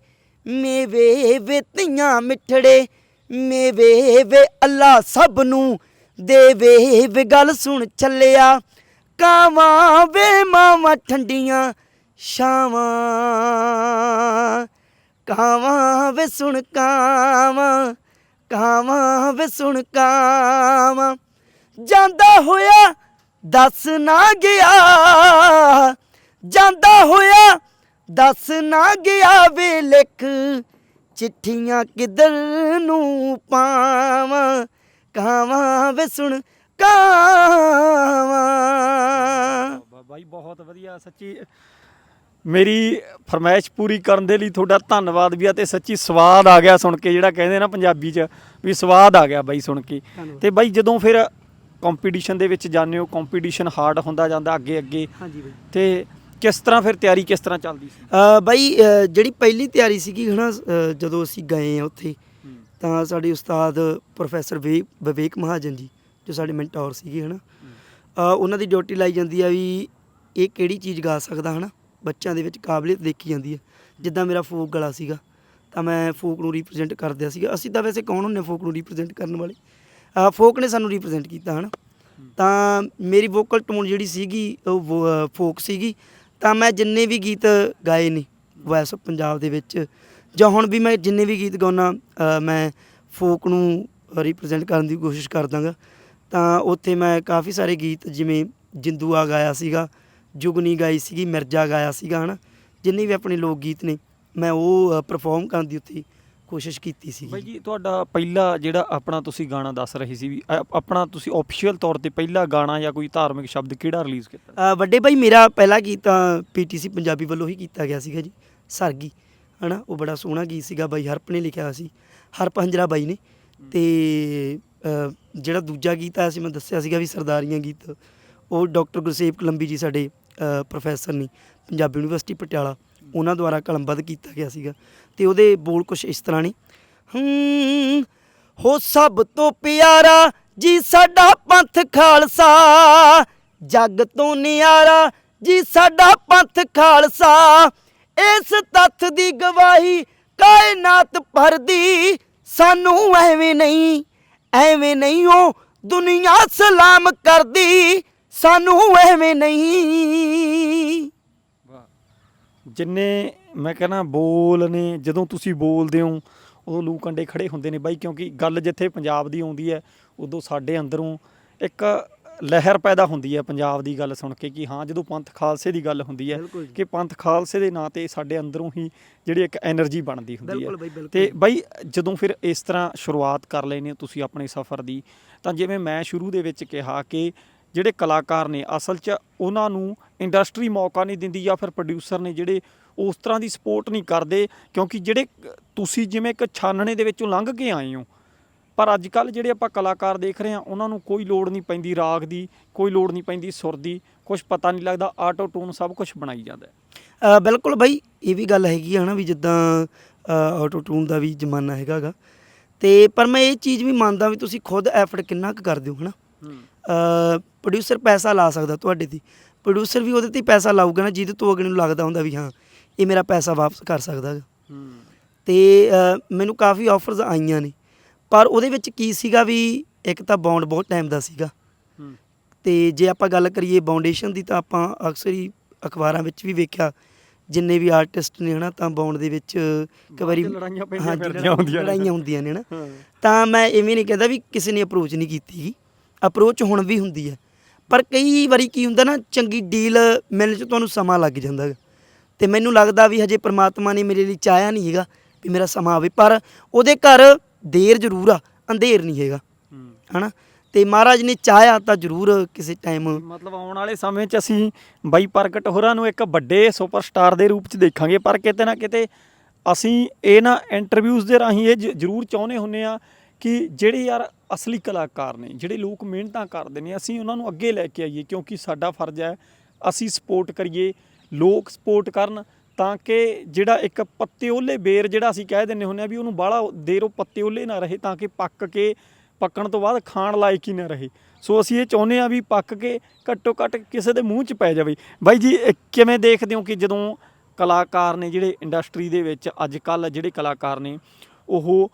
ਮੇਵੇ ਵੇ ਧੀਆਂ ਮਿੱਠੜੇ, ਮੇਵੇ ਵੇ ਅੱਲਾ ਸਭ ਨੂੰ ਦੇਵੇ ਵੇ ਗੱਲ ਸੁਣ ਚੱਲਿਆ ਕਾਵਾਂ ਵੇ ਮਾਵਾਂ ਠੰਡੀਆਂ, ਛਾਵਾਂ, ਕਾਵਾਂ ਵੇ ਸੁਣ ਕਾਵਾਂ ਕਾਵਾਂ ਵੇ ਸੁਣ ਕਾਵਾਂ। ਜਾਂਦਾ ਹੋਇਆ ਦੱਸ ਨਾ ਗਿਆ ਜਾਂਦਾ ਹੋਇਆ ਦੱਸ ਨਾ ਗਿਆ ਵੇ ਲਿਖ ਚਿੱਠੀਆਂ ਕਿੱਧਰ ਨੂੰ ਪਾਵਾਂ ਕਾਵਾਂ ਵੇ ਸੁਣ ਕਾਵਾਂ
ਬਾਈ ਬਹੁਤ ਵਧੀਆ ਸੱਚੀ ਮੇਰੀ ਫਰਮਾਇਸ਼ ਪੂਰੀ ਕਰਨ ਦੇ ਲਈ ਤੁਹਾਡਾ ਧੰਨਵਾਦ ਵੀ ਆ ਤੇ ਸੱਚੀ ਸਵਾਦ ਆ ਗਿਆ ਸੁਣ ਕੇ ਜਿਹੜਾ ਕਹਿੰਦੇ ਨਾ ਪੰਜਾਬੀ 'ਚ ਵੀ ਸਵਾਦ ਆ ਗਿਆ ਬਾਈ ਸੁਣ ਕੇ। ਤੇ ਬਾਈ ਜਦੋਂ ਫਿਰ ਕੰਪੀਟੀਸ਼ਨ ਦੇ ਵਿੱਚ ਜਾਂਦੇ ਹੋ ਕੰਪੀਟੀਸ਼ਨ ਹਾਰਡ ਹੁੰਦਾ ਜਾਂਦਾ ਅੱਗੇ ਅੱਗੇ।
ਹਾਂਜੀ ਬਈ।
ਤੇ ਕਿਸ ਤਰ੍ਹਾਂ ਫਿਰ ਤਿਆਰੀ ਕਿਸ ਤਰ੍ਹਾਂ ਚੱਲਦੀ ਸੀ?
ਅ, ਬਾਈ ਅ, ਜਿਹੜੀ ਪਹਿਲੀ ਤਿਆਰੀ ਸੀਗੀ ਹਨਾ ਅ, ਜਦੋਂ ਅਸੀਂ ਗਏ ਆ ਉੱਥੇ ਤਾਂ ਸਾਡੇ ਉਸਤਾਦ ਪ੍ਰੋਫੈਸਰ ਵੇ ਵਿਵੇਕ ਮਹਾਜਨ ਜੀ ਜੋ ਸਾਡੇ ਮੈਂਟੋਰ ਸੀਗੇ ਹਨਾ ਅ, ਉਹਨਾਂ ਦੀ ਡਿਊਟੀ ਲਾਈ ਜਾਂਦੀ ਆ ਵੀ ਇਹ ਕਿਹੜੀ ਚੀਜ਼ ਗਾ ਸਕਦਾ ਹਨਾ ਬੱਚਿਆਂ ਦੇ ਵਿੱਚ ਕਾਬਲੀਅਤ ਦੇਖੀ ਜਾਂਦੀ ਹੈ ਜਿੱਦਾਂ ਮੇਰਾ ਫੋਕ ਗਲਾ ਸੀਗਾ ਤਾਂ ਮੈਂ ਫੋਕ ਨੂੰ ਰਿਪਰੈਜ਼ੈਂਟ ਕਰਦਿਆ ਸੀਗਾ। ਅਸੀਂ ਤਾਂ ਵੈਸੇ ਕੌਣ ਹੁੰਨੇ ਫੋਕ ਨੂੰ ਰਿਪਰੈਜ਼ੈਂਟ ਕਰਨ ਵਾਲੇ? ਫੋਕ ਨੇ ਸਾਨੂੰ ਰਿਪਰੈਜ਼ੈਂਟ ਕੀਤਾ, ਹਨਾ? ਤਾਂ ਮੇਰੀ ਵੋਕਲ ਟੋਨ ਜਿਹੜੀ ਸੀਗੀ, ਉਹ ਫੋਕ ਸੀਗੀ। ਤਾਂ ਮੈਂ ਜਿੰਨੇ ਵੀ ਗੀਤ ਗਾਏ ਨੇ ਵੈਸ ਪੰਜਾਬ ਦੇ ਵਿੱਚ, ਜਾਂ ਹੁਣ ਵੀ ਮੈਂ ਜਿੰਨੇ ਵੀ ਗੀਤ ਗਾਉਣਾ ਮੈਂ ਫੋਕ ਨੂੰ ਰਿਪਰੈਜ਼ੈਂਟ ਕਰਨ ਦੀ ਕੋਸ਼ਿਸ਼ ਕਰਦਾਗਾ। ਤਾਂ ਉੱਥੇ ਮੈਂ ਕਾਫੀ ਸਾਰੇ ਗੀਤ, ਜਿਵੇਂ ਜਿੰਦੂਆ ਗਾਇਆ ਸੀਗਾ, ਜੁਗਨੀ ਗਾਈ ਸੀਗੀ, ਮਿਰਜ਼ਾ ਗਾਇਆ ਸੀਗਾ, ਹਨਾ? ਜਿੰਨੇ ਵੀ ਆਪਣੇ ਲੋਕ ਗੀਤ ਨੇ, ਮੈਂ ਉਹ ਪਰਫਾਰਮ ਕਰਨ ਦੀ ਉੱਥੇ ਕੋਸ਼ਿਸ਼ ਕੀਤੀ ਸੀ
ਬਾਈ ਜੀ ਤੁਹਾਡਾ ਪਹਿਲਾ ਜਿਹੜਾ ਆਪਣਾ ਤੁਸੀਂ ਗਾਣਾ ਦੱਸ ਰਹੇ ਸੀ ਵੀ ਅ- ਆਪਣਾ ਤੁਸੀਂ ਆਫੀਸ਼ੀਅਲ ਤੌਰ ਤੇ ਪਹਿਲਾ ਗਾਣਾ ਜਾਂ ਕੋਈ ਧਾਰਮਿਕ ਸ਼ਬਦ ਕਿਹੜਾ ਰਿਲੀਜ਼ ਕੀਤਾ?
ਅ, ਵੱਡੇ ਭਾਈ ਮੇਰਾ ਪਹਿਲਾ ਗੀਤ ਤਾਂ ਪੀਟੀਸੀ ਪੰਜਾਬੀ ਵੱਲੋਂ ਹੀ ਕੀਤਾ ਗਿਆ ਸੀਗਾ ਜੀ ਸਰਗੀ ਹਨਾ? ਉਹ ਬੜਾ ਸੋਹਣਾ ਗੀਤ ਸੀਗਾ ਬਾਈ ਹਰਪ ਨੇ ਲਿਖਿਆ ਸੀ ਹਰਪ ਹੰਜਰਾ ਬਾਈ ਨੇ। ਤੇ ਅ, ਜਿਹੜਾ ਦੂਜਾ ਗੀਤ ਆਇਆ ਸੀ ਮੈਂ ਦੱਸਿਆ ਸੀਗਾ ਵੀ ਸਰਦਾਰੀਆਂ ਗੀਤ ਉਹ ਡਾਕਟਰ ਗੁਰਸੇਵ ਕਲੰਬੀ ਜੀ ਸਾਡੇ ਪ੍ਰੋਫੈਸਰ ਨੇ ਪੰਜਾਬੀ ਯੂਨੀਵਰਸਿਟੀ ਪਟਿਆਲਾ। ਉਹਨਾਂ ਦੁਆਰਾ ਕਲਮਬੱਧ ਕੀਤਾ ਗਿਆ ਸੀਗਾ। ਤੇ ਉਹਦੇ ਬੋਲ ਕੁਝ ਇਸ ਤਰ੍ਹਾਂ ਨੇ, ਹੂੰ, ਹੋ ਸਭ ਤੋਂ ਪਿਆਰਾ ਜੀ ਸਾਡਾ ਪੰਥ ਖਾਲਸਾ, ਜੱਗ ਤੋਂ ਨਿਆਰਾ ਜੀ ਸਾਡਾ ਪੰਥ ਖਾਲਸਾ, ਇਸ ਤੱਥ ਦੀ ਗਵਾਹੀ ਕਾਇਨਾਤ ਭਰਦੀ, ਸਾਨੂੰ ਐਵੇਂ ਨਹੀਂ ਐਵੇਂ ਨਹੀਂ ਉਹ ਦੁਨੀਆ ਸਲਾਮ ਕਰਦੀ, ਸਾਨੂੰ ਐਵੇਂ ਨਹੀਂ।
ਜਿੰਨੇ ਮੈਂ ਕਹਿੰਦਾ ਬੋਲ ਨੇ ਜਦੋਂ ਤੁਸੀਂ ਬੋਲਦੇ ਹੋ ਉਦੋਂ ਲੂ ਕੰਡੇ ਖੜੇ ਹੁੰਦੇ ਨੇ ਬਾਈ ਕਿਉਂਕਿ ਗੱਲ ਜਿੱਥੇ ਪੰਜਾਬ ਦੀ ਆਉਂਦੀ ਹੈ ਉਦੋਂ ਸਾਡੇ ਅੰਦਰੋਂ ਇੱਕ ਲਹਿਰ ਪੈਦਾ ਹੁੰਦੀ ਹੈ ਪੰਜਾਬ ਦੀ ਗੱਲ ਸੁਣ ਕੇ ਕਿ ਹਾਂ ਜਦੋਂ ਪੰਥ ਖਾਲਸੇ ਦੀ ਗੱਲ ਹੁੰਦੀ ਹੈ ਕਿ ਪੰਥ ਖਾਲਸੇ ਦੇ ਨਾਂ ਤੇ ਸਾਡੇ ਅੰਦਰੋਂ ਹੀ ਜਿਹੜੀ ਇੱਕ એનર્ਜੀ ਬਣਦੀ ਹੁੰਦੀ ਹੈ। ਤੇ ਬਾਈ ਜਦੋਂ ਫਿਰ ਇਸ ਤਰ੍ਹਾਂ ਸ਼ੁਰੂਆਤ ਕਰ ਲੈਨੇ ਤੁਸੀਂ ਆਪਣੇ ਸਫ਼ਰ ਦੀ ਤਾਂ ਜਿਵੇਂ ਮੈਂ ਸ਼ੁਰੂ ਦੇ ਵਿੱਚ ਕਿਹਾ ਕਿ ਜਿਹੜੇ ਕਲਾਕਾਰ ਨੇ ਅਸਲ 'ਚ ਉਹਨਾਂ ਨੂੰ ਇੰਡਸਟਰੀ ਮੌਕਾ ਨਹੀਂ ਦਿੰਦੀ ਜਾਂ ਫਿਰ ਪ੍ਰੋਡਿਊਸਰ ਨੇ ਜਿਹੜੇ ਉਸ ਤਰ੍ਹਾਂ ਦੀ ਸਪੋਰਟ ਨਹੀਂ ਕਰਦੇ, ਕਿਉਂਕਿ ਜਿਹੜੇ ਤੁਸੀਂ ਜਿਵੇਂ ਇੱਕ ਛਾਨਣੇ ਦੇ ਵਿੱਚੋਂ ਲੰਘ ਕੇ ਆਏ ਹੋ, ਪਰ ਅੱਜ ਕੱਲ ਜਿਹੜੇ ਆਪਾਂ ਕਲਾਕਾਰ ਦੇਖ ਰਹੇ ਹਾਂ, ਉਹਨਾਂ ਨੂੰ ਕੋਈ ਲੋੜ ਨਹੀਂ ਪੈਂਦੀ ਰਾਗ ਦੀ, ਕੋਈ ਲੋੜ ਨਹੀਂ ਪੈਂਦੀ ਸੁਰ ਦੀ ਕੁਝ ਪਤਾ ਨਹੀਂ ਲੱਗਦਾ ਆਟੋ ਟੂਨ ਸਭ ਕੁਝ ਬਣਾਈ ਜਾਂਦਾ
ਬਿਲਕੁਲ ਬਾਈ, ਇਹ ਵੀ ਗੱਲ ਹੈਗੀ ਆ ਨਾ ਵੀ ਜਿੱਦਾਂ ਆਟੋ ਟੂਨ ਦਾ ਵੀ ਜ਼ਮਾਨਾ ਹੈਗਾਗਾ ਤੇ ਪਰ ਮੈਂ ਇਹ ਚੀਜ਼ ਵੀ ਮੰਨਦਾ ਵੀ ਤੁਸੀਂ ਖੁਦ ਐਫਰਟ ਕਿੰਨਾ ਕੁ ਕਰਦੇ ਹੋ ਹਨਾ? ਪ੍ਰੋਡਿਊਸਰ ਪੈਸਾ ਲਾ ਸਕਦਾ ਤੁਹਾਡੇ ਤੇ। ਪ੍ਰੋਡਿਊਸਰ ਵੀ ਉਹਦੇ ਤੇ ਹੀ ਪੈਸਾ ਲਾਊਗਾ ਨਾ ਜਿਹਦੇ ਤੋਂ ਅਗਲੇ ਨੂੰ ਲੱਗਦਾ ਹੁੰਦਾ ਵੀ ਹਾਂ ਇਹ ਮੇਰਾ ਪੈਸਾ ਵਾਪਸ ਕਰ ਸਕਦਾ ਗਾ। ਤੇ ਮੈਨੂੰ ਕਾਫੀ ਆਫਰਸ ਆਈਆਂ ਨੇ। ਪਰ ਉਹਦੇ ਵਿੱਚ ਕੀ ਸੀਗਾ ਵੀ ਇੱਕ ਤਾਂ ਬੌਂਡ ਬਹੁਤ ਟਾਈਮ ਦਾ ਸੀਗਾ। ਤੇ ਜੇ ਆਪਾਂ ਗੱਲ ਕਰੀਏ ਬਾਉਂਡੇਸ਼ਨ ਦੀ ਤਾਂ ਆਪਾਂ ਅਕਸਰ ਹੀ ਅਖਬਾਰਾਂ ਵਿੱਚ ਵੀ ਵੇਖਿਆ ਜਿੰਨੇ ਵੀ ਆਰਟਿਸਟ ਨੇ ਹਨਾ ਤਾਂ ਬੌਂਡ ਦੇ ਵਿੱਚ ਕਈ ਵਾਰੀ
ਲੜਾਈਆਂ ਪੈਂਦੀਆਂ ਹੁੰਦੀਆਂ ਨੇ।
ਲੜਾਈਆਂ ਹੁੰਦੀਆਂ ਨੇ। ਨਾ ਤਾਂ ਮੈਂ ਐਵੇਂ ਨਹੀਂ ਕਹਿੰਦਾ ਵੀ ਕਿਸੇ ਨੇ ਅਪਰੋਚ ਨਹੀਂ ਕੀਤੀ। ਅਪਰੋਚ ਹੁਣ ਵੀ ਹੁੰਦੀ ਹੈ। ਪਰ ਕਈ ਵਾਰੀ ਕੀ ਹੁੰਦਾ ਨਾ ਚੰਗੀ ਡੀਲ ਮਿਲਣ 'ਚ ਤੁਹਾਨੂੰ ਸਮਾਂ ਲੱਗ ਜਾਂਦਾ ਗਾ। ਤੇ ਮੈਨੂੰ ਲੱਗਦਾ ਵੀ ਹਜੇ ਪ੍ਰਮਾਤਮਾ ਨੇ ਮੇਰੇ ਲਈ ਚਾਹਿਆ ਨਹੀਂ ਹੈਗਾ ਵੀ ਮੇਰਾ ਸਮਾਂ ਆਵੇ ਪਰ ਉਹਦੇ ਘਰ ਦੇਰ ਜ਼ਰੂਰ ਆ ਅੰਧੇਰ ਨਹੀਂ ਹੈਗਾ। ਹਨਾ? ਤੇ ਮਹਾਰਾਜ ਨੇ ਚਾਹਿਆ ਤਾਂ ਜ਼ਰੂਰ ਕਿਸੇ ਟਾਈਮ
ਮਤਲਬ ਆਉਣ ਵਾਲੇ ਸਮੇਂ 'ਚ ਅਸੀਂ ਬਾਈ ਪ੍ਰਗਟ ਹੋਰਾਂ ਨੂੰ ਇੱਕ ਵੱਡੇ ਸੁਪਰਸਟਾਰ ਦੇ ਰੂਪ 'ਚ ਦੇਖਾਂਗੇ ਪਰ ਕਿਤੇ ਨਾ ਕਿਤੇ ਅਸੀਂ ਇਹ ਨਾ ਇੰਟਰਵਿਊਜ਼ ਦੇ ਰਾਹੀਂ ਇਹ ਜ਼ਰੂਰ ਚਾਹੁੰਦੇ ਹੁੰਨੇ ਆ ਕਿ ਜਿਹੜੇ ਯਾਰ ਅਸਲੀ ਕਲਾਕਾਰ ਨੇ, ਜਿਹੜੇ ਲੋਕ ਮਿਹਨਤਾਂ ਕਰਦੇ ਨੇ, ਅਸੀਂ ਉਹਨਾਂ ਨੂੰ ਅੱਗੇ ਲੈ ਕੇ ਆਈਏ ਕਿਉਂਕਿ ਸਾਡਾ ਫਰਜ਼ ਹੈ ਅਸੀਂ ਸਪੋਰਟ ਕਰੀਏ, ਲੋਕ ਸਪੋਰਟ ਕਰਨ ਤਾਂ ਕਿ ਜਿਹੜਾ ਇੱਕ ਪੱਤੇ ਓਲੇ ਬੇਰ ਜਿਹੜਾ ਅਸੀਂ ਕਹਿ ਦਿੰਦੇ ਹੁੰਨੇ ਆ ਵੀ ਉਹਨੂੰ ਬਾਹਲਾ ਦੇਰ ਉਹ ਪੱਤੇ ਓਲੇ ਨਾ ਰਹੇ ਤਾਂ ਕਿ ਪੱਕ ਕੇ ਪੱਕਣ ਤੋਂ ਬਾਅਦ ਖਾਣ ਲਾਇਕ ਹੀ ਨਾ ਰਹੇ। ਸੋ ਅਸੀਂ ਇਹ ਚਾਹੁੰਦੇ ਆ ਵੀ ਪੱਕ ਕੇ ਘੱਟੋ ਘੱਟ ਕਿਸੇ ਦੇ ਮੂੰਹ 'ਚ ਪੈ ਜਾਵੇ। ਬਾਈ ਜੀ ਕਿਵੇਂ ਦੇਖਦੇ ਹੋ ਕਿ ਜਦੋਂ ਕਲਾਕਾਰ ਨੇ ਜਿਹੜੇ ਇੰਡਸਟਰੀ ਦੇ ਵਿੱਚ ਅੱਜ ਕੱਲ ਜਿਹੜੇ ਕਲਾਕਾਰ ਨੇ, ਉਹ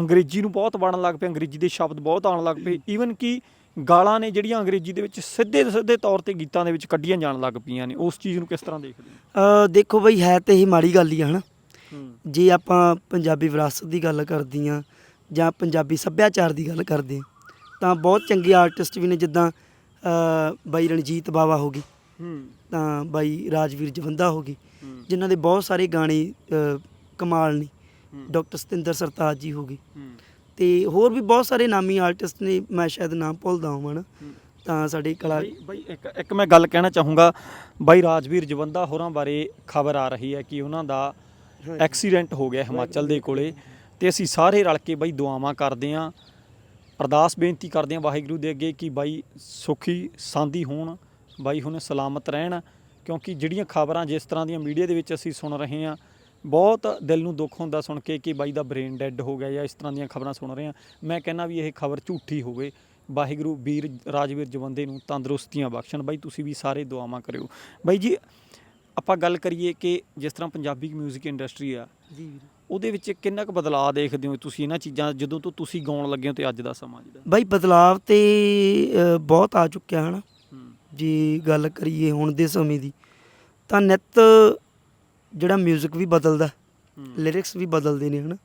ਅੰਗਰੇਜ਼ੀ ਨੂੰ ਬਹੁਤ ਵੜਨ ਲੱਗ ਪਏ ਅੰਗਰੇਜ਼ੀ ਦੇ ਸ਼ਬਦ ਬਹੁਤ ਆਉਣ ਲੱਗ ਪਏ। ਈਵਨ ਕਿ ਗਾਲਾਂ ਨੇ ਜਿਹੜੀਆਂ ਅੰਗਰੇਜ਼ੀ ਦੇ ਵਿੱਚ ਸਿੱਧੇ ਸਿੱਧੇ ਤੌਰ ਤੇ ਗੀਤਾਂ ਦੇ ਵਿੱਚ ਕੱਢੀਆਂ ਜਾਣ ਲੱਗ ਪਈਆਂ ਨੇ। ਉਸ ਚੀਜ਼ ਨੂੰ ਕਿਸ ਤਰ੍ਹਾਂ ਦੇਖਦੇ ਹੋ?
ਅ, ਦੇਖੋ ਬਈ ਹੈ ਤੇ ਇਹ ਮਾੜੀ ਗੱਲ ਹੀ ਆ ਹਨਾ?
ਹੂੰ।
ਜੇ ਆਪਾਂ ਪੰਜਾਬੀ ਵਿਰਾਸਤ ਦੀ ਗੱਲ ਕਰਦੀਆਂ ਜਾਂ ਪੰਜਾਬੀ ਸੱਭਿਆਚਾਰ ਦੀ ਗੱਲ ਕਰਦੇ ਹਾਂ ਤਾਂ ਬਹੁਤ ਚੰਗੇ ਆਰਟਿਸਟ ਵੀ ਨੇ ਜਿੱਦਾਂ ਅ, ਬਾਈ ਰਣਜੀਤ ਬਾਵਾ ਹੋ ਗਈ।
ਹੂੰ।
ਤਾਂ ਬਾਈ ਰਾਜਵੀਰ ਜਵੰਦਾ ਹੋ ਗਈ।
ਹੂੰ।
ਜਿਨ੍ਹਾਂ ਦੇ ਬਹੁਤ ਸਾਰੇ ਗਾਣੇ ਕਮਾਲ ਨੇ।
ਹੂੰ।
ਡਾਕਟਰ ਸਤਿੰਦਰ ਸਰਤਾਜ ਜੀ ਹੋ
ਹੂੰ।
ਤੇ ਹੋਰ ਵੀ ਬਹੁਤ ਸਾਰੇ ਨਾਮੀ ਆਰਟਿਸਟ ਨੇ ਮੈਂ ਸ਼ਾਇਦ ਨਾਮ ਭੁੱਲਦਾ ਹਾਂ ਨਾ। ਤਾਂ ਸਾਡੇ ਕਲਾ
ਬਾਈ ਬਾਈ ਇੱਕ ਇੱਕ ਮੈਂ ਗੱਲ ਕਹਿਣਾ ਚਾਹੂੰਗਾ ਬਾਈ ਰਾਜਵੀਰ ਜਵੰਦਾ ਹੋਰਾਂ ਬਾਰੇ ਖਬਰ ਆ ਰਹੀ ਹੈ ਕਿ ਉਹਨਾਂ ਦਾ ਐਕਸੀਡੈਂਟ ਹੋ ਗਿਆ ਹਿਮਾਚਲ ਦੇ ਕੋਲੇ। ਤੇ ਅਸੀਂ ਸਾਰੇ ਰਲ ਕੇ ਬਾਈ ਦੁਆਵਾਂ ਕਰਦੇ ਆਂ ਅਰਦਾਸ ਬੇਨਤੀ ਕਰਦੇ ਆਂ ਵਾਹਿਗੁਰੂ ਦੇ ਅੱਗੇ ਕਿ ਬਾਈ ਸੁਖੀ ਸਾਂਦੀ ਹੋਣ ਬਾਈ ਹੁਣ ਸਲਾਮਤ ਰਹਿਣ। ਕਿਉਂਕਿ ਜਿਹੜੀਆਂ ਖਬਰਾਂ ਜਿਸ ਤਰ੍ਹਾਂ ਦੀਆਂ ਮੀਡੀਆ ਦੇ ਵਿੱਚ ਅਸੀਂ ਸੁਣ ਰਹੇ ਆਂ ਬਹੁਤ ਦਿਲ ਨੂੰ ਦੁੱਖ ਹੁੰਦਾ ਸੁਣ ਕੇ ਕਿ ਬਾਈ ਦਾ ਬ੍ਰੇਨ ਡੈੱਡ ਹੋ ਗਿਆ ਜਾਂ ਇਸ ਤਰ੍ਹਾਂ ਦੀਆਂ ਖਬਰਾਂ ਸੁਣ ਰਹੇ ਆਂ ਮੈਂ ਕਹਿੰਦਾ ਵੀ ਇਹ ਖਬਰ ਝੂਠੀ ਹੋਵੇ। ਵਾਹਿਗੁਰੂ ਵੀਰ ਰਾਜਵੀਰ ਜਵੰਦੇ ਨੂੰ ਤੰਦਰੁਸਤੀਆਂ ਬਖਸ਼ਣ। ਬਾਈ ਤੁਸੀਂ ਵੀ ਸਾਰੇ ਦੁਆਵਾਂ ਕਰਿਓ। ਬਾਈ ਜੀ ਆਪਾਂ ਗੱਲ ਕਰੀਏ ਕਿ ਜਿਸ ਤਰ੍ਹਾਂ ਪੰਜਾਬੀ ਮਿਊਜ਼ਿਕ ਇੰਡਸਟਰੀ ਆ
ਜੀ ਵੀਰ।
ਉਹਦੇ ਵਿੱਚ ਕਿੰਨਾ ਕੁ ਬਦਲਾਅ ਦੇਖਦੇ ਹੋ ਤੁਸੀਂ? ਇਹਨਾਂ ਚੀਜ਼ਾਂ ਜਦੋਂ ਤੋਂ ਤੁਸੀਂ ਗਾਉਣ ਲੱਗੇ ਹੋ ਤੇ ਅੱਜ ਦਾ ਸਮਾਂ ਜਿਹੜਾ।
ਬਾਈ ਬਦਲਾਵ ਤੇ ਬਹੁਤ ਆ ਚੁੱਕਿਆ ਹਨਾ। ਜੇ ਗੱਲ ਕਰੀਏ ਹੁਣ ਦੇ ਸਮੇਂ ਦੀ ਤਾਂ ਨਿੱਤ ਜਿਹੜਾ 뮤직 ਵੀ ਬਦਲਦਾ ਲਿਰਿਕਸ ਵੀ ਬਦਲਦੇ ਨੇ ਹਨਾ?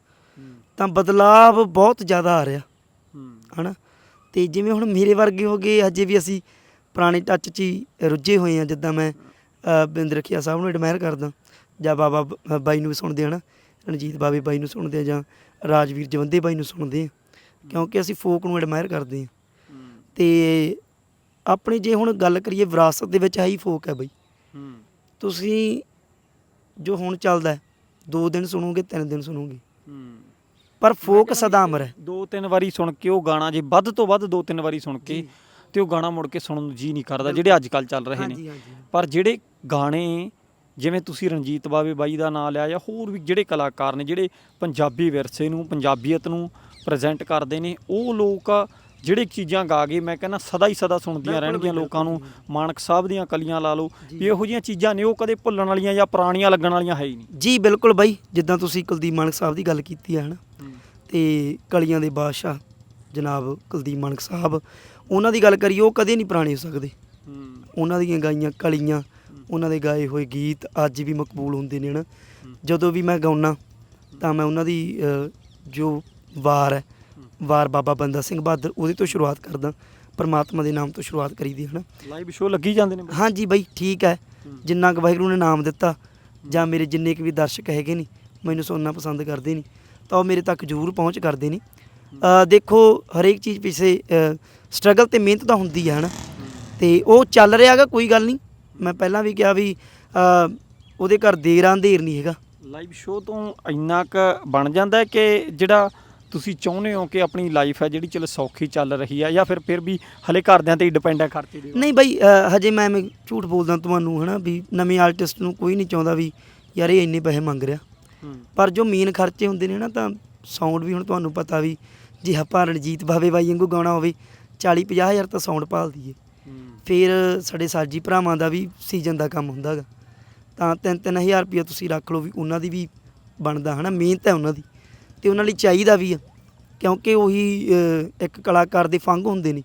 ਤਾਂ ਬਦਲਾਵ ਬਹੁਤ ਜ਼ਿਆਦਾ ਆ ਰਿਹਾ ਹਨਾ? ਤੇ ਜਿਵੇਂ ਹੁਣ ਮੇਰੇ ਵਰਗੇ ਹੋ ਗਏ ਅਜੇ ਵੀ ਅਸੀਂ ਪੁਰਾਣੇ ਟੱਚ 'ਚ ਹੀ ਰੁੱਝੇ ਹੋਏ ਆ ਜਿੱਦਾਂ ਮੈਂ ਅ, ਬਿੰਦਰ ਰਖੀਆ ਸਾਹਿਬ ਨੂੰ ਐਡਮਾਇਰ ਕਰਦਾ ਜਾਂ ਬਾਬਾ ਬਾਈ ਨੂੰ ਵੀ ਸੁਣਦੇ ਹਨਾ? ਰਣਜੀਤ ਬਾਬੇ ਬਾਈ ਨੂੰ ਸੁਣਦੇ ਆ ਜਾਂ ਰਾਜਵੀਰ ਜਵੰਦੇ ਬਾਈ ਨੂੰ ਸੁਣਦੇ ਆ ਕਿਉਂਕਿ ਅਸੀਂ ਫੋਕ ਨੂੰ ਐਡਮਾਇਰ ਕਰਦੇ ਆ। ਤੇ ਆਪਣੀ ਜੇ ਹੁਣ ਗੱਲ ਕਰੀਏ ਵਿਰਾਸਤ ਦੇ ਵਿੱਚ ਹੀ ਫੋਕ ਹੈ ਬਈ। ਤੁਸੀਂ ਜੋ ਹੁਣ ਚੱਲਦਾ ਹੈ, ਦੋ ਦਿਨ ਸੁਣੋਗੇ ਤਿੰਨ ਦਿਨ ਸੁਣੋਗੇ। ਪਰ ਫੋਕ ਸਦਾ ਅਮਰ ਹੈ।
ਦੋ ਤਿੰਨ ਵਾਰੀ ਸੁਣ ਕੇ ਉਹ ਗਾਣਾ ਜੇ ਵੱਧ ਤੋਂ ਵੱਧ ਦੋ ਤਿੰਨ ਵਾਰੀ ਸੁਣ ਕੇ। ਤੇ ਉਹ ਗਾਣਾ ਮੁੜ ਕੇ ਸੁਣਨ ਨੂੰ ਜੀ ਨਹੀਂ ਕਰਦਾ ਜਿਹੜੇ ਅੱਜ ਕੱਲ ਚੱਲ ਰਹੇ ਨੇ।
ਹਾਂਜੀ ਹਾਂਜੀ।
ਪਰ ਜਿਹੜੇ ਗਾਣੇ ਜਿਵੇਂ ਤੁਸੀਂ ਰਣਜੀਤ ਬਾਵੇ ਬਾਈ ਦਾ ਨਾਮ ਲਿਆ ਜਾਂ ਹੋਰ ਵੀ ਜਿਹੜੇ ਕਲਾਕਾਰ ਨੇ ਜਿਹੜੇ ਪੰਜਾਬੀ ਵਿਰਸੇ ਨੂੰ ਪੰਜਾਬੀਅਤ ਨੂੰ ਪ੍ਰੈਜ਼ੈਂਟ ਕਰਦੇ ਨੇ ਉਹ ਲੋਕ ਜਿਹੜੇ ਚੀਜ਼ਾਂ ਗਾ ਗਏ ਮੈਂ ਕਹਿੰਦਾ ਸਦਾ ਹੀ ਸਦਾ ਸੁਣਦੀਆਂ ਰਹਿਣਗੀਆਂ ਲੋਕਾਂ ਨੂੰ ਮਾਨਕ ਸਾਹਿਬ ਦੀਆਂ ਕਲੀਆਂ ਲਾ ਲਓ। ਵੀ ਇਹੋ ਜਿਹੀਆਂ ਚੀਜ਼ਾਂ ਨੇ ਉਹ ਕਦੇ ਭੁੱਲਣ ਵਾਲੀਆਂ ਜਾਂ ਪੁਰਾਣੀਆਂ ਲੱਗਣ ਵਾਲੀਆਂ ਹੈ ਹੀ ਨਹੀਂ।
ਜੀ ਬਿਲਕੁਲ ਬਾਈ ਜਿੱਦਾਂ ਤੁਸੀਂ ਕੁਲਦੀਪ ਮਾਨਕ ਸਾਹਿਬ ਦੀ ਗੱਲ ਕੀਤੀ ਹੈ ਹਨਾ? ਤੇ ਕਲੀਆਂ ਦੇ ਬਾਦਸ਼ਾਹ ਜਨਾਬ ਕੁਲਦੀਪ ਮਾਨਕ ਸਾਹਿਬ ਉਹਨਾਂ ਦੀ ਗੱਲ ਕਰੀਏ ਉਹ ਕਦੇ ਨਹੀਂ ਪੁਰਾਣੇ ਹੋ ਸਕਦੇ। ਉਹਨਾਂ ਦੀਆਂ ਗਾਈਆਂ ਕਲੀਆਂ ਉਹਨਾਂ ਦੇ ਗਾਏ ਹੋਏ ਗੀਤ ਅੱਜ ਵੀ ਮਕਬੂਲ ਹੁੰਦੇ ਨੇ ਨਾ ਜਦੋਂ ਵੀ ਮੈਂ ਗਾਉਣਾ ਤਾਂ ਮੈਂ ਉਹਨਾਂ ਦੀ ਜੋ ਵਾਰ ਹੈ ਵਾਰ ਬਾਬਾ ਬੰਦਾ ਸਿੰਘ ਬਹਾਦਰ ਉਹਦੇ ਤੋਂ ਸ਼ੁਰੂਆਤ ਕਰਦਾ ਪਰਮਾਤਮਾ ਦੇ ਨਾਮ ਤੋਂ ਸ਼ੁਰੂਆਤ ਕਰੀਦੀ ਹੈ ਨਾ
ਲਾਈਵ ਸ਼ੋਅ ਲੱਗੀ ਜਾਂਦੇ ਨੇ ਬਈ।
ਹਾਂਜੀ ਬਾਈ ਠੀਕ ਹੈ। ਜਿੰਨਾ ਕੁ ਵਾਹਿਗੁਰੂ ਨੇ ਨਾਮ ਦਿੱਤਾ ਜਾਂ ਮੇਰੇ ਜਿੰਨੇ ਕੁ ਵੀ ਦਰਸ਼ਕ ਹੈਗੇ ਨੇ ਮੈਨੂੰ ਸੁਣਨਾ ਪਸੰਦ ਕਰਦੇ ਨੇ ਤਾਂ ਉਹ ਮੇਰੇ ਤੱਕ ਜ਼ਰੂਰ ਪਹੁੰਚ ਕਰਦੇ ਨੇ। ਅ, ਦੇਖੋ ਹਰੇਕ ਚੀਜ਼ ਪਿੱਛੇ ਸਟਰਗਲ ਤੇ ਮਿਹਨਤ ਤਾਂ ਹੁੰਦੀ ਹੈ ਹਨਾ। ਤੇ ਉਹ ਚੱਲ ਰਿਹਾਗਾ ਕੋਈ ਗੱਲ ਨਹੀਂ। ਮੈਂ ਪਹਿਲਾਂ ਵੀ ਕਿਹਾ ਵੀ ਅ, ਉਹਦੇ ਘਰ ਦੇਰ ਅੰਧੇਰ ਨਹੀਂ ਹੈਗਾ।
ਲਾਈਵ ਸ਼ੋਅ ਤੋਂ ਇੰਨਾ ਕ ਬਣ ਜਾਂਦਾ ਹੈ ਕਿ ਜਿਹੜਾ ਤੁਸੀਂ ਚਾਹੁੰਦੇ ਹੋ ਕਿ ਆਪਣੀ ਲਾਈਫ ਹੈ ਜਿਹੜੀ ਚਲੋ ਸੌਖੀ ਚੱਲ ਰਹੀ ਹੈ ਜਾਂ ਫਿਰ ਫਿਰ ਵੀ ਹਲੇ ਘਰਦਿਆਂ ਤੇ ਹੀ ਡਿਪੈਂਡ ਹੈ ਖਰਚੇ ਦੇ
ਨਹੀਂ ਬਾਈ ਅ, ਹਜੇ ਮੈਂ ਐਵੇਂ ਝੂਠ ਬੋਲਦਾ ਤੁਹਾਨੂੰ ਹਨਾ ਵੀ ਨਵੇਂ ਆਰਟਿਸਟ ਨੂੰ ਕੋਈ ਨਹੀਂ ਚਾਹੁੰਦਾ ਵੀ ਯਾਰ ਇਹ ਇੰਨੇ ਪੈਸੇ ਮੰਗ ਰਿਹਾ।
ਹੂੰ।
ਪਰ ਜੋ ਮੇਨ ਖਰਚੇ ਹੁੰਦੇ ਨੇ ਨਾ ਤਾਂ ਸਾਊਂਡ ਵੀ ਹੁਣ ਤੁਹਾਨੂੰ ਪਤਾ ਵੀ ਜੇ ਆਪਾਂ ਰਣਜੀਤ ਬਾਵੇ ਬਾਈ ਵਾਂਗੂ ਗਾਉਣਾ ਹੋਵੇ 40 50 ਹਜ਼ਾਰ ਤਾਂ ਸਾਊਂਡ ਭਾਲਦੀ ਏ।
ਹੂੰ।
ਫਿਰ ਸਾਡੇ ਸਾਜੀ ਭਰਾਵਾਂ ਦਾ ਵੀ ਸੀਜ਼ਨ ਦਾ ਕੰਮ ਹੁੰਦਾਗਾ ਤਾਂ 3-3000 ਰੁਪਇਆ ਤੁਸੀਂ ਰੱਖ ਲਓ ਵੀ ਉਹਨਾਂ ਦੀ ਵੀ ਬਣਦਾ ਹਨਾ ਮਿਹਨਤ ਹੈ ਉਹਨਾਂ ਦੀ। ਤੇ ਉਹਨਾਂ ਲਈ ਚਾਹੀਦਾ ਵੀ ਆ ਕਿਉਂਕਿ ਉਹੀ ਅ, ਇੱਕ ਕਲਾਕਾਰ ਦੇ ਫੰਗ ਹੁੰਦੇ ਨੇ।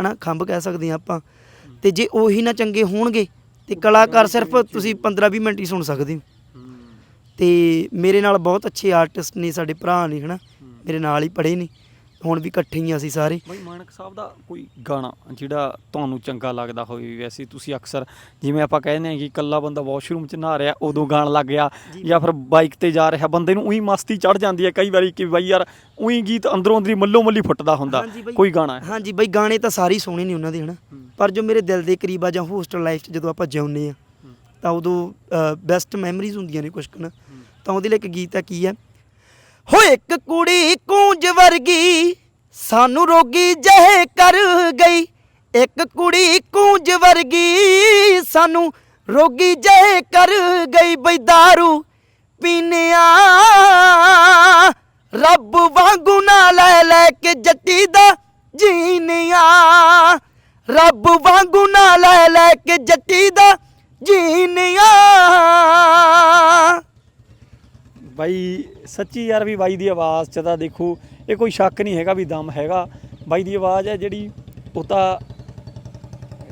ਹਨਾ ਖੰਭ ਕਹਿ ਸਕਦੇ ਆ ਆਪਾਂ। ਤੇ ਜੇ ਉਹੀ ਨਾ ਚੰਗੇ ਹੋਣਗੇ ਤੇ ਕਲਾਕਾਰ ਸਿਰਫ ਤੁਸੀਂ 15-20 ਮਿੰਟ ਹੀ ਸੁਣ ਸਕਦੇ ਹੋ।
ਹੂੰ।
ਤੇ ਮੇਰੇ ਨਾਲ ਬਹੁਤ ਅੱਛੇ ਆਰਟਿਸਟ ਨੇ ਸਾਡੇ ਭਰਾ ਨੇ ਹਨਾ। ਮੇਰੇ ਨਾਲ ਹੀ ਪੜ੍ਹੇ ਨੇ। ਹੁਣ ਵੀ ਇਕੱਠੇ ਹੀ ਆ ਅਸੀਂ ਸਾਰੇ।
ਬਈ ਮਾਨਕ ਸਾਹਿਬ ਦਾ ਕੋਈ ਗਾਣਾ ਜਿਹੜਾ ਤੁਹਾਨੂੰ ਚੰਗਾ ਲੱਗਦਾ ਹੋਵੇ ਵੈਸੇ ਤੁਸੀਂ ਅਕਸਰ ਜਿਵੇਂ ਆਪਾਂ ਕਹਿੰਦੇ ਹਾਂ ਕਿ ਇਕੱਲਾ ਬੰਦਾ ਵਾਸ਼ਰੂਮ 'ਚ ਨਹਾ ਰਿਹਾ ਉਦੋਂ ਗਾਣ ਲੱਗ ਗਿਆ ਜਾਂ। ਫਿਰ ਬਾਈਕ ਤੇ ਜਾ ਰਿਹਾ ਬੰਦੇ ਨੂੰ ਉਹੀ ਮਸਤੀ ਚੜ ਜਾਂਦੀ ਹੈ ਕਈ ਵਾਰੀ ਕਿ ਬਈ ਯਾਰ ਉਹੀ ਗੀਤ ਅੰਦਰੋਂ ਅੰਦਰੀ ਮੱਲੋ ਮੱਲੀ ਫੁੱਟਦਾ ਹੁੰਦਾ
ਹਾਂਜੀ ਬਈ।
ਕੋਈ ਗਾਣਾ ਹੈ?
ਹਾਂਜੀ ਬਈ ਗਾਣੇ ਤਾਂ ਸਾਰੇ ਹੀ ਸੋਹਣੇ ਨੇ ਉਹਨਾਂ ਦੇ ਹਨਾ। ਪਰ ਜੋ ਮੇਰੇ ਦਿਲ ਦੇ ਕਰੀਬ ਆ ਜਾਂ ਹੋਸਟਲ ਲਾਈਫ 'ਚ ਜਦੋਂ ਆਪਾਂ ਜਿਉਂਦੇ ਆ ਤਾਂ ਉਦੋਂ ਬੈਸਟ ਮੈਮਰੀਜ਼ ਹੁੰਦੀਆਂ ਨੇ ਕੁਝ ਕੁ ਨਾ। ਤਾਂ ਉਹਦੇ ਲਈ ਇੱਕ ਗੀਤ ਹੈ ਕੀ ਹੈ? ਹੋ ਇੱਕ ਕੁੜੀ ਕੂੰਜ ਵਰਗੀ, ਸਾਨੂੰ ਰੋਗੀ ਜਹੇ ਕਰ ਗਈ। ਇੱਕ ਕੁੜੀ ਕੂੰਜ ਵਰਗੀ, ਸਾਨੂੰ ਰੋਗੀ ਜਹੇ ਕਰ ਗਈ। ਬਈ दारू ਪੀਨਿਆ ਰੱਬ ਵਾਂਗੂ ਨਾ ਲੈ ਲੈ ਕੇ ਜੱਟੀ ਦਾ ਜੀਨਿਆ। ਰੱਬ ਵਾਂਗੂ ਨਾ ਲੈ ਲੈ ਕੇ ਜੱਟੀ ਦਾ ਜੀਨਿਆ।
ਬਾਈ ਸੱਚੀ ਯਾਰ ਵੀ ਬਾਈ ਦੀ ਆਵਾਜ਼ 'ਚ ਤਾਂ ਦੇਖੋ ਇਹ ਕੋਈ ਸ਼ੱਕ ਨਹੀਂ ਹੈਗਾ ਵੀ ਦਮ ਹੈਗਾ। ਬਾਈ ਦੀ ਆਵਾਜ਼ ਹੈ ਜਿਹੜੀ ਉਹ ਤਾਂ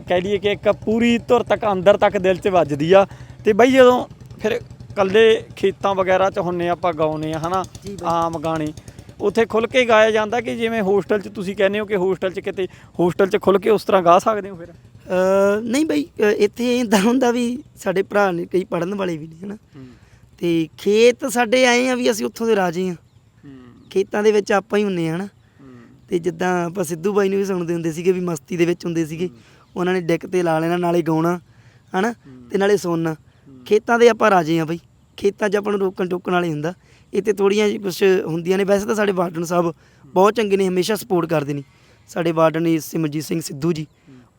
ਕਹਿ ਲਈਏ ਕਿ ਇੱਕ ਪੂਰੀ ਧੁਰ ਤੱਕ ਅੰਦਰ ਤੱਕ ਦਿਲ 'ਚ ਵੱਜਦੀ ਆ। ਤੇ ਬਾਈ ਜਦੋਂ ਫਿਰ ਕੱਲੇ ਖੇਤਾਂ ਵਗੈਰਾ 'ਚ ਹੁੰਨੇ ਆਪਾਂ ਗਾਉਨੇ ਆ ਹਨਾ। ਆਮ ਗਾਣੇ ਉੱਥੇ ਖੁੱਲ ਕੇ ਗਾਇਆ ਜਾਂਦਾ ਕਿ ਜਿਵੇਂ ਹੋਸਟਲ 'ਚ ਤੁਸੀਂ ਕਹਿੰਦੇ ਹੋ ਕਿ ਹੋਸਟਲ 'ਚ ਕਿਤੇ ਹੋਸਟਲ 'ਚ ਖੁੱਲ ਕੇ ਉਸ ਤਰ੍ਹਾਂ ਗਾ ਸਕਦੇ ਹੋ ਫਿਰ?
ਨਹੀਂ ਬਈ ਇੱਥੇ ਇਦਾਂ ਹੁੰਦਾ ਵੀ ਸਾਡੇ ਭਰਾ ਨੇ ਕਈ ਪੜਨ ਵਾਲੇ ਵੀ ਨੇ ਹਨਾ। ਤੇ ਖੇਤ ਸਾਡੇ ਆਏ ਆ ਵੀ ਅਸੀਂ ਉੱਥੋਂ ਦੇ ਰਾਜੇ ਆ। ਖੇਤਾਂ ਦੇ ਵਿੱਚ ਆਪਾਂ ਹੀ ਹੁੰਨੇ ਆ ਹਨਾ। ਤੇ ਜਿੱਦਾਂ ਆਪਾਂ ਸਿੱਧੂ ਬਾਈ ਨੂੰ ਵੀ ਸੁਣਦੇ ਹੁੰਦੇ ਸੀਗੇ ਵੀ ਮਸਤੀ ਦੇ ਵਿੱਚ ਹੁੰਦੇ ਸੀਗੇ। ਉਹਨਾਂ ਨੇ ਡਿੱਕ ਤੇ ਲਾ ਲੈਣਾ ਨਾਲੇ ਗਾਉਣਾ ਹਨਾ ਤੇ ਨਾਲੇ ਸੁਣਨਾ। ਖੇਤਾਂ ਦੇ ਆਪਾਂ ਰਾਜੇ ਆ ਬਈ। ਖੇਤਾਂ 'ਚ ਆਪਾਂ ਨੂੰ ਰੋਕਣ ਟੋਕਣ ਵਾਲੇ ਹੁੰਦਾ। ਇੱਥੇ ਥੋੜੀਆਂ ਜਿਹੀ ਕੁਝ ਹੁੰਦੀਆਂ ਨੇ। ਵੈਸੇ ਤਾਂ ਸਾਡੇ ਵਾਰਡਨ ਸਾਹਿਬ ਬਹੁਤ ਚੰਗੇ ਨੇ ਹਮੇਸ਼ਾ ਸਪੋਰਟ ਕਰਦੇ ਨੇ। ਸਾਡੇ ਵਾਰਡਨ ਨੇ ਸਿਮਰਜੀਤ ਸਿੰਘ ਸਿੱਧੂ ਜੀ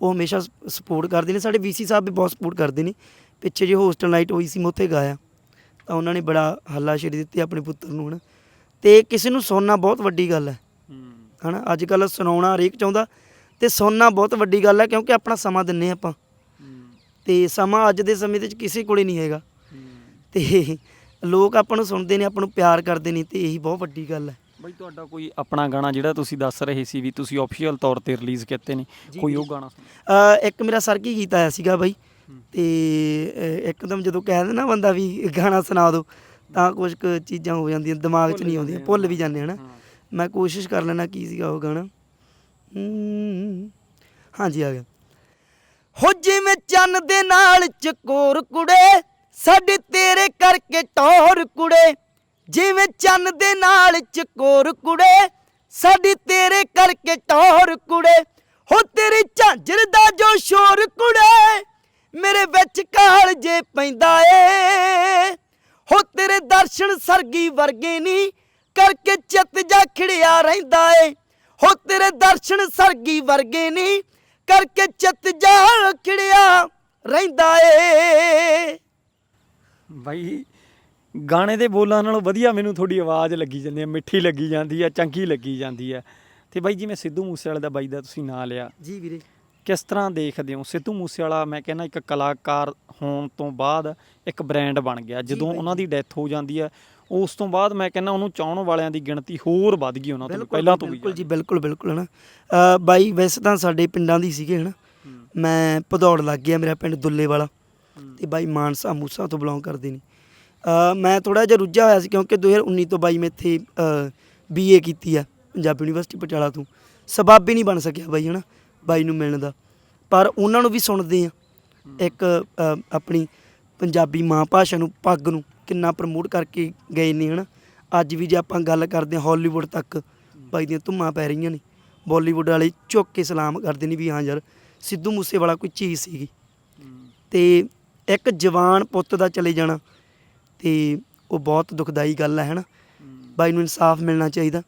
ਉਹ ਹਮੇਸ਼ਾ ਸਪੋਰਟ ਕਰਦੇ ਨੇ। ਸਾਡੇ ਵੀਸੀ ਸਾਹਿਬ ਵੀ ਬਹੁਤ ਸਪੋਰਟ ਕਰਦੇ ਨੇ। ਪਿੱਛੇ ਜੇ ਹੋਸਟਲ ਨਾਈਟ ਹੋਈ ਸੀ ਮੈਂ ਉੱਥੇ ਗਾਇਆ। ਤਾਂ ਉਹਨਾਂ ਨੇ ਬੜਾ ਹੱਲਾਸ਼ੇਰੀ ਦਿੱਤੀ ਆਪਣੇ ਪੁੱਤਰ ਨੂੰ ਹਨਾ। ਤੇ ਕਿਸੇ ਨੂੰ ਸੁਣਨਾ ਬਹੁਤ ਵੱਡੀ ਗੱਲ ਹੈ। ਹਨਾ ਅੱਜ ਕੱਲ ਸੁਣਾਉਣਾ ਹਰੇਕ ਚਾਹੁੰਦਾ ਤੇ ਸੁਣਨਾ ਬਹੁਤ ਵੱਡੀ ਗੱਲ ਹੈ ਕਿਉਂਕਿ ਆਪਣਾ ਸਮਾਂ ਦਿੰਨੇ ਆਪਾਂ। ਤੇ ਸਮਾਂ ਅੱਜ ਦੇ ਸਮੇਂ ਦੇ ਵਿੱਚ ਕਿਸੇ ਕੋਲੇ ਨਹੀਂ ਹੈਗਾ। ਤੇ ਲੋਕ ਆਪਾਂ ਨੂੰ ਸੁਣਦੇ ਨੇ ਆਪਾਂ ਨੂੰ ਪਿਆਰ ਕਰਦੇ ਨੇ ਤੇ ਇਹੀ ਬਹੁਤ ਵੱਡੀ ਗੱਲ ਹੈ।
ਬਾਈ ਤੁਹਾਡਾ ਕੋਈ ਆਪਣਾ ਗਾਣਾ ਜਿਹੜਾ ਤੁਸੀਂ ਦੱਸ ਰਹੇ ਸੀ ਵੀ ਤੁਸੀਂ ਆਫੀਸ਼ੀਅਲ ਤੌਰ ਤੇ ਰਿਲੀਜ਼ ਕੀਤੇ ਨੇ ਕੋਈ। ਉਹ ਗਾਣਾ
ਇੱਕ ਮੇਰਾ ਸਰਗੀ ਗੀਤ ਆਇਆ ਸੀਗਾ ਬਾਈ? ਤੇ ਅ, ਇੱਕਦਮ ਜਦੋਂ ਕਹਿ ਦਿੰਦਾ ਬੰਦਾ ਵੀ ਗਾਣਾ ਸੁਣਾ ਦਿਓ ਤਾਂ ਕੁਝ ਕੁ ਚੀਜ਼ਾਂ ਹੋ ਜਾਂਦੀਆਂ ਦਿਮਾਗ 'ਚ ਨਹੀਂ ਆਉਂਦੀਆਂ ਭੁੱਲ। ਵੀ ਜਾਂਦੇ ਹਨਾ। ਮੈਂ ਕੋਸ਼ਿਸ਼ ਕਰ ਲੈਣਾ ਕੀ ਸੀਗਾ ਉਹ ਗਾਣਾ ਹਮ, ਹਾਂਜੀ ਆ ਗਿਆ ਹੋ ਜਿਵੇਂ ਚੰਨ ਦੇ ਨਾਲ ਚਕੋਰ ਕੁੜੇ ਸਾਡੇ ਤੇਰੇ ਕਰਕੇ ਟੌਰ ਕੁੜੇ ਜਿਵੇਂ ਚੰਨ ਦੇ ਨਾਲ ਚਕੋਰ ਕੁੜੇ ਸਾਡੀ ਤੇਰੇ ਕਰਕੇ ਟੌਰ ਕੁੜੇ ਹੋ ਤੇਰੀ ਝਾਂਜਰ ਦਾ ਜੋ ਸ਼ੋਰ ਕੁੜੇ ਮੇਰੇ ਵਿੱਚ ਕਾਲ ਜੇ ਪੈਂਦਾ ਏ। ਹੋ ਤੇਰੇ ਦਰਸ਼ਨ ਸਰਗੀ ਵਰਗੇ ਨੀ ਕਰਕੇ ਚਿੱਤ ਜਾ ਖਿੜਿਆ ਰਹਿੰਦਾ ਏ। ਹੋ ਤੇਰੇ ਦਰਸ਼ਨ ਸਰਗੀ ਵਰਗੇ ਨੀ ਕਰਕੇ ਚਿੱਤ ਜਾ ਖਿੜਿਆ ਰਹਿੰਦਾ ਏ।
ਬਾਈ ਗਾਣੇ ਦੇ ਬੋਲਾਂ ਨਾਲੋਂ ਵਧੀਆ ਮੈਨੂੰ ਤੁਹਾਡੀ ਆਵਾਜ਼ ਲੱਗੀ ਜਾਂਦੀ ਹੈ ਮਿੱਠੀ ਲੱਗੀ ਜਾਂਦੀ ਹੈ ਚੰਗੀ ਲੱਗੀ ਜਾਂਦੀ ਹੈ। ਤੇ ਬਾਈ ਜਿਵੇਂ ਸਿੱਧੂ ਮੂਸੇਵਾਲੇ ਦਾ ਬਾਈ ਦਾ ਤੁਸੀਂ ਨਾਂ ਲਿਆ।
ਜੀ ਵੀਰੇ।
ਕਿਸ ਤਰ੍ਹਾਂ ਦੇਖਦੇ ਹੋ? ਸਿੱਧੂ ਮੂਸੇਵਾਲਾ ਮੈਂ ਕਹਿੰਦਾ ਇੱਕ ਕਲਾਕਾਰ ਹੋਣ ਤੋਂ ਬਾਅਦ ਇੱਕ ਬ੍ਰਾਂਡ ਬਣ ਗਿਆ। ਜਦੋਂ ਉਹਨਾਂ ਦੀ ਡੈਥ ਹੋ ਜਾਂਦੀ ਹੈ ਉਸ ਤੋਂ ਬਾਅਦ ਮੈਂ ਕਹਿੰਦਾ ਉਹਨੂੰ ਚਾਹਣ ਵਾਲਿਆਂ ਦੀ ਗਿਣਤੀ ਹੋਰ ਵੱਧ ਗਈ ਉਹਨਾਂ ਤੋਂ ਪਹਿਲਾਂ ਤੋਂ ਵੀ
ਬਿਲਕੁਲ ਜੀ ਬਿਲਕੁਲ ਬਿਲਕੁਲ ਹਨਾ। ਬਾਈ ਵੈਸੇ ਤਾਂ ਸਾਡੇ ਪਿੰਡਾਂ ਦੀ ਸੀਗੇ ਹਨਾ। ਮੈਂ ਭਦੌੜ ਲੱਗ ਗਿਆ ਮੇਰਾ ਪਿੰਡ ਦੁੱਲੇ ਵਾਲਾ ਤੇ ਬਾਈ ਮਾਨਸਾ ਮੂਸਾ ਤੋਂ ਬਿਲੋਂਗ ਕਰਦੇ ਨੇ। ਮੈਂ ਥੋੜਾ ਜਿਹਾ ਰੁੱਝਾ ਹੋਇਆ ਸੀ ਕਿਉਂਕਿ 2019 ਤੋਂ ਬਾਈ ਮੈਂ ਇੱਥੇ ਬੀਏ ਕੀਤੀ ਆ ਪੰਜਾਬੀ ਯੂਨੀਵਰਸਿਟੀ ਪਟਿਆਲਾ ਤੋਂ। ਸਬੱਬ ਹੀ ਨਹੀਂ ਬਣ ਸਕਿਆ ਬਾਈ ਹਨਾ। ਬਾਈ ਨੂੰ ਮਿਲਣ ਦਾ। ਪਰ ਉਹਨਾਂ ਨੂੰ ਵੀ ਸੁਣਦੇ ਆ ਇੱਕ ਅ, ਆਪਣੀ ਪੰਜਾਬੀ ਮਾਂ ਭਾਸ਼ਾ ਨੂੰ ਪੱਗ ਨੂੰ ਕਿੰਨਾ ਪ੍ਰਮੋਟ ਕਰਕੇ ਗਏ ਨੇ ਹਨਾ। ਅੱਜ ਵੀ ਜੇ ਆਪਾਂ ਗੱਲ ਕਰਦੇ ਹਾਂ ਹਾਲੀਵੁੱਡ ਤੱਕ ਬਾਈ ਦੀਆਂ ਧੁੰਮਾਂ ਪੈ ਰਹੀਆਂ ਨੇ। ਬਾਲੀਵੁੱਡ ਵਾਲੇ ਝੁੱਕ ਕੇ ਸਲਾਮ ਕਰਦੇ ਨੇ ਵੀ ਹਾਂ ਯਾਰ ਸਿੱਧੂ ਮੂਸੇ ਵਾਲਾ ਕੋਈ ਚੀਜ਼ ਸੀਗੀ। ਤੇ ਇੱਕ ਜਵਾਨ ਪੁੱਤ ਦਾ ਚਲੇ ਜਾਣਾ ਤੇ ਉਹ ਬਹੁਤ ਦੁਖਦਾਈ ਗੱਲ ਹੈ ਹਨਾ। ਬਾਈ ਨੂੰ ਇਨਸਾਫ ਮਿਲਣਾ ਚਾਹੀਦਾ।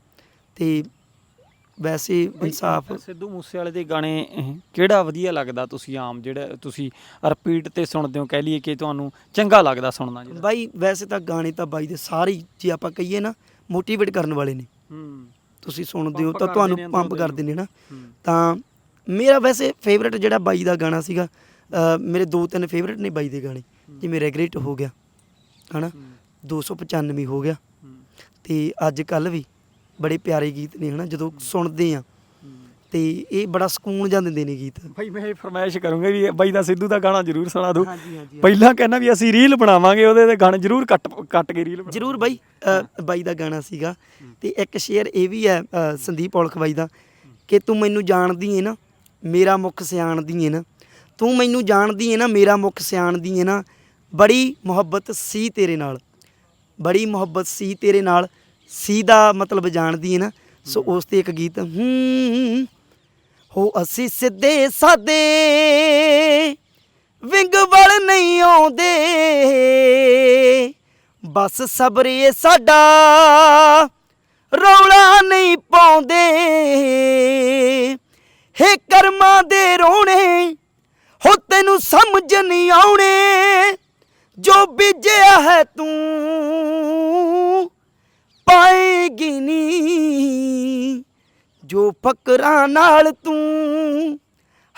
ਤੇ ਵੈਸੇ ਇਨਸਾਫ
ਸਿੱਧੂ ਮੂਸੇਵਾਲੇ ਦੇ ਗਾਣੇ ਅਹ, ਕਿਹੜਾ ਵਧੀਆ ਲੱਗਦਾ ਤੁਸੀਂ ਆਮ ਜਿਹੜਾ ਤੁਸੀਂ ਰਿਪੀਟ ਤੇ ਸੁਣਦੇ ਹੋ ਕਹਿ ਲਈਏ ਕਿ ਤੁਹਾਨੂੰ ਚੰਗਾ ਲੱਗਦਾ ਸੁਣਨਾ ਜਿਹੜਾ?
ਬਾਈ ਵੈਸੇ ਤਾਂ ਗਾਣੇ ਤਾਂ ਬਾਈ ਦੇ ਸਾਰੇ ਹੀ, ਜੇ ਆਪਾਂ ਕਹੀਏ ਨਾ ਮੋਟੀਵੇਟ ਕਰਨ ਵਾਲੇ ਨੇ।
ਹੂੰ।
ਤੁਸੀਂ ਸੁਣਦੇ ਹੋ ਤਾਂ
ਕਰਦੇ
ਤੁਹਾਨੂੰ
ਅੰਦਰੋਂ
ਪੰਪ ਕਰਦੇ ਨੇ ਨਾ।
ਹੂੰ।
ਤਾਂ ਮੇਰਾ ਵੈਸੇ ਫੇਵਰਟ ਜਿਹੜਾ ਬਾਈ ਦਾ ਗਾਣਾ ਸੀਗਾ ਮੇਰੇ ਦੋ ਤਿੰਨ ਫੇਵਰਟ ਨੇ ਬਾਈ ਦੇ ਗਾਣੇ ਜਿਵੇਂ ਰੈਗਰੇਟ ਹੋ ਗਿਆ ਹਨਾ?
ਹੂੰ,
295 ਹੋ ਗਿਆ।
ਹੂੰ,
ਤੇ ਅੱਜ ਕੱਲ ਵੀ ਬੜੇ ਪਿਆਰੇ ਗੀਤ ਨੇ ਹਨਾ ਜਦੋਂ ਸੁਣਦੇ ਆ। ਤੇ ਇਹ ਬੜਾ ਸਕੂਨ ਜਾਂ ਦਿੰਦੇ ਨੇ ਗੀਤ।
ਭਾਈ ਮੈਂ ਇਹ ਫਰਮਾਇਸ਼ ਕਰੂੰਗਾ ਵੀ ਇਹ ਬਾਈ ਦਾ ਸਿੱਧੂ ਦਾ ਗਾਣਾ ਜ਼ਰੂਰ ਸੁਣਾ ਦਿਓ। ਪਹਿਲਾਂ ਕਹਿੰਦਾ ਵੀ ਅਸੀਂ ਰੀਲ ਬਣਾਵਾਂਗੇ ਉਹਦੇ ਤੇ ਗਾਣੇ ਜ਼ਰੂਰ ਕੱਟ ਕੱਟ ਕੇ ਰੀਲ
ਜਰੂਰ ਬਾਈ ਬਾਈ ਦਾ ਗਾਣਾ ਸੀਗਾ। ਤੇ ਇੱਕ ਸ਼ੇਰ ਇਹ ਵੀ ਹੈ ਸੰਦੀਪ ਔਲਖ ਬਾਈ ਦਾ ਕਿ ਤੂੰ ਮੈਨੂੰ ਜਾਣਦੀ ਏ ਨਾ ਮੇਰਾ ਮੁਖ ਸਿਆਣਦੀ ਏ ਨਾ। ਤੂੰ ਮੈਨੂੰ ਜਾਣਦੀ ਏ ਨਾ ਮੇਰਾ ਮੁਖ ਸਿਆਣਦੀ ਏ ਨਾ। ਬੜੀ ਮੁਹੱਬਤ ਸੀ ਤੇਰੇ ਨਾਲ ਬੜੀ ਮੁਹੱਬਤ ਸੀ ਤੇਰੇ ਨਾਲ। ਸੀ ਦਾ ਮਤਲਬ ਜਾਣਦੀ ਹੈ ਨਾ, ਸੋ ਉਸ ਤੇ ਇੱਕ ਗੀਤ, ਹੂੰ, ਹੋ ਅਸੀਂ ਸਿੱਧੇ ਸਾਦੇ, ਵਿੰਗ ਵਲ ਨਹੀਂ ਆਉਂਦੇ। ਬਸ ਸਬਰੇ ਸਾਡਾ, ਰੌਲਾ ਨਹੀਂ ਪਾਉਂਦੇ। ਹੇ ਕਰਮਾਂ ਦੇ ਰੋਣੇ, ਹੋ ਤੈਨੂੰ ਸਮਝ ਨਹੀਂ ਆਉਣੇ, ਜੋ ਬੀਜਿਆ ਹੈ ਤੂੰ ਪਾਏਗੀ ਨੀ। ਜੋ ਫਕਰਾਂ ਨਾਲ ਤੂੰ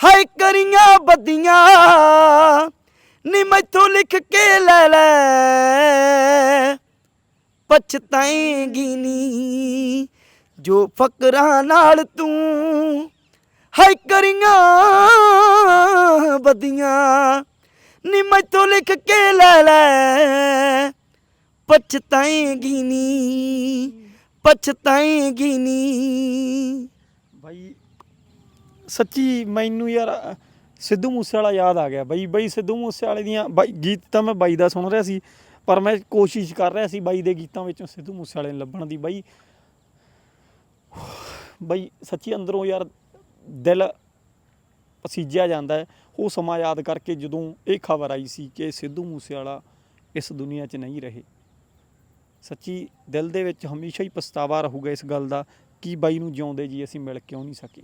ਹਾਏ ਕਰੀਆਂ ਬੱਦੀਆਂ ਨੀ ਮੈਥੋਂ ਲਿਖ ਕੇ ਲੈ ਲੈ। ਪਛਤਾਏਂਗੀ ਨੀ। ਜੋ ਫਕਰਾਂ ਨਾਲ ਤੂੰ ਹਾਏ ਕਰੀਆਂ ਬੱਦੀਆਂ ਨੀ ਮੈਥੋਂ ਲਿਖ ਕੇ ਲੈ ਲੈ। ਪਛਤਾਏਂਗੀ ਨੀ ਪਛਤਾਏਂਗੀ ਨੀ
ਬਾਈ, ਸੱਚੀ ਮੈਨੂੰ ਯਾਰ, ਸਿੱਧੂ ਮੂਸੇਵਾਲਾ ਯਾਦ ਆ ਗਿਆ। ਬਾਈ ਬਾਈ ਸਿੱਧੂ ਮੂਸੇਵਾਲੇ ਦੀਆਂ, ਬਾਈ, ਗੀਤ ਤਾਂ ਮੈਂ ਬਾਈ ਦਾ ਸੁਣ ਰਿਹਾ ਸੀ, ਪਰ ਮੈਂ ਕੋਸ਼ਿਸ਼ ਕਰ ਰਿਹਾ ਸੀ ਬਾਈ ਦੇ ਗੀਤਾਂ ਵਿੱਚੋਂ ਸਿੱਧੂ ਮੂਸੇਵਾਲੇ ਨੂੰ ਲੱਭਣ ਦੀ। ਬਾਈ ਬਾਈ ਸੱਚੀ ਅੰਦਰੋਂ ਯਾਰ ਦਿਲ ਪਸੀਜਿਆ ਜਾਂਦਾ ਹੈ। ਉਹ ਸਮਾਂ ਯਾਦ ਕਰਕੇ ਜਦੋਂ ਇਹ ਖਬਰ ਆਈ ਸੀ ਕਿ ਸਿੱਧੂ ਮੂਸੇਵਾਲਾ ਇਸ ਦੁਨੀਆ 'ਚ ਨਹੀਂ ਰਹੇ। ਸੱਚੀ ਦਿਲ ਦੇ ਵਿੱਚ ਹਮੇਸ਼ਾ ਹੀ ਪਛਤਾਵਾ ਰਹੂਗਾ ਇਸ ਗੱਲ ਦਾ ਕਿ ਬਾਈ ਨੂੰ ਜਿਉਂਦੇ ਜੀ ਅਸੀਂ ਮਿਲ ਕਿਉਂ ਨਹੀਂ ਸਕੇ।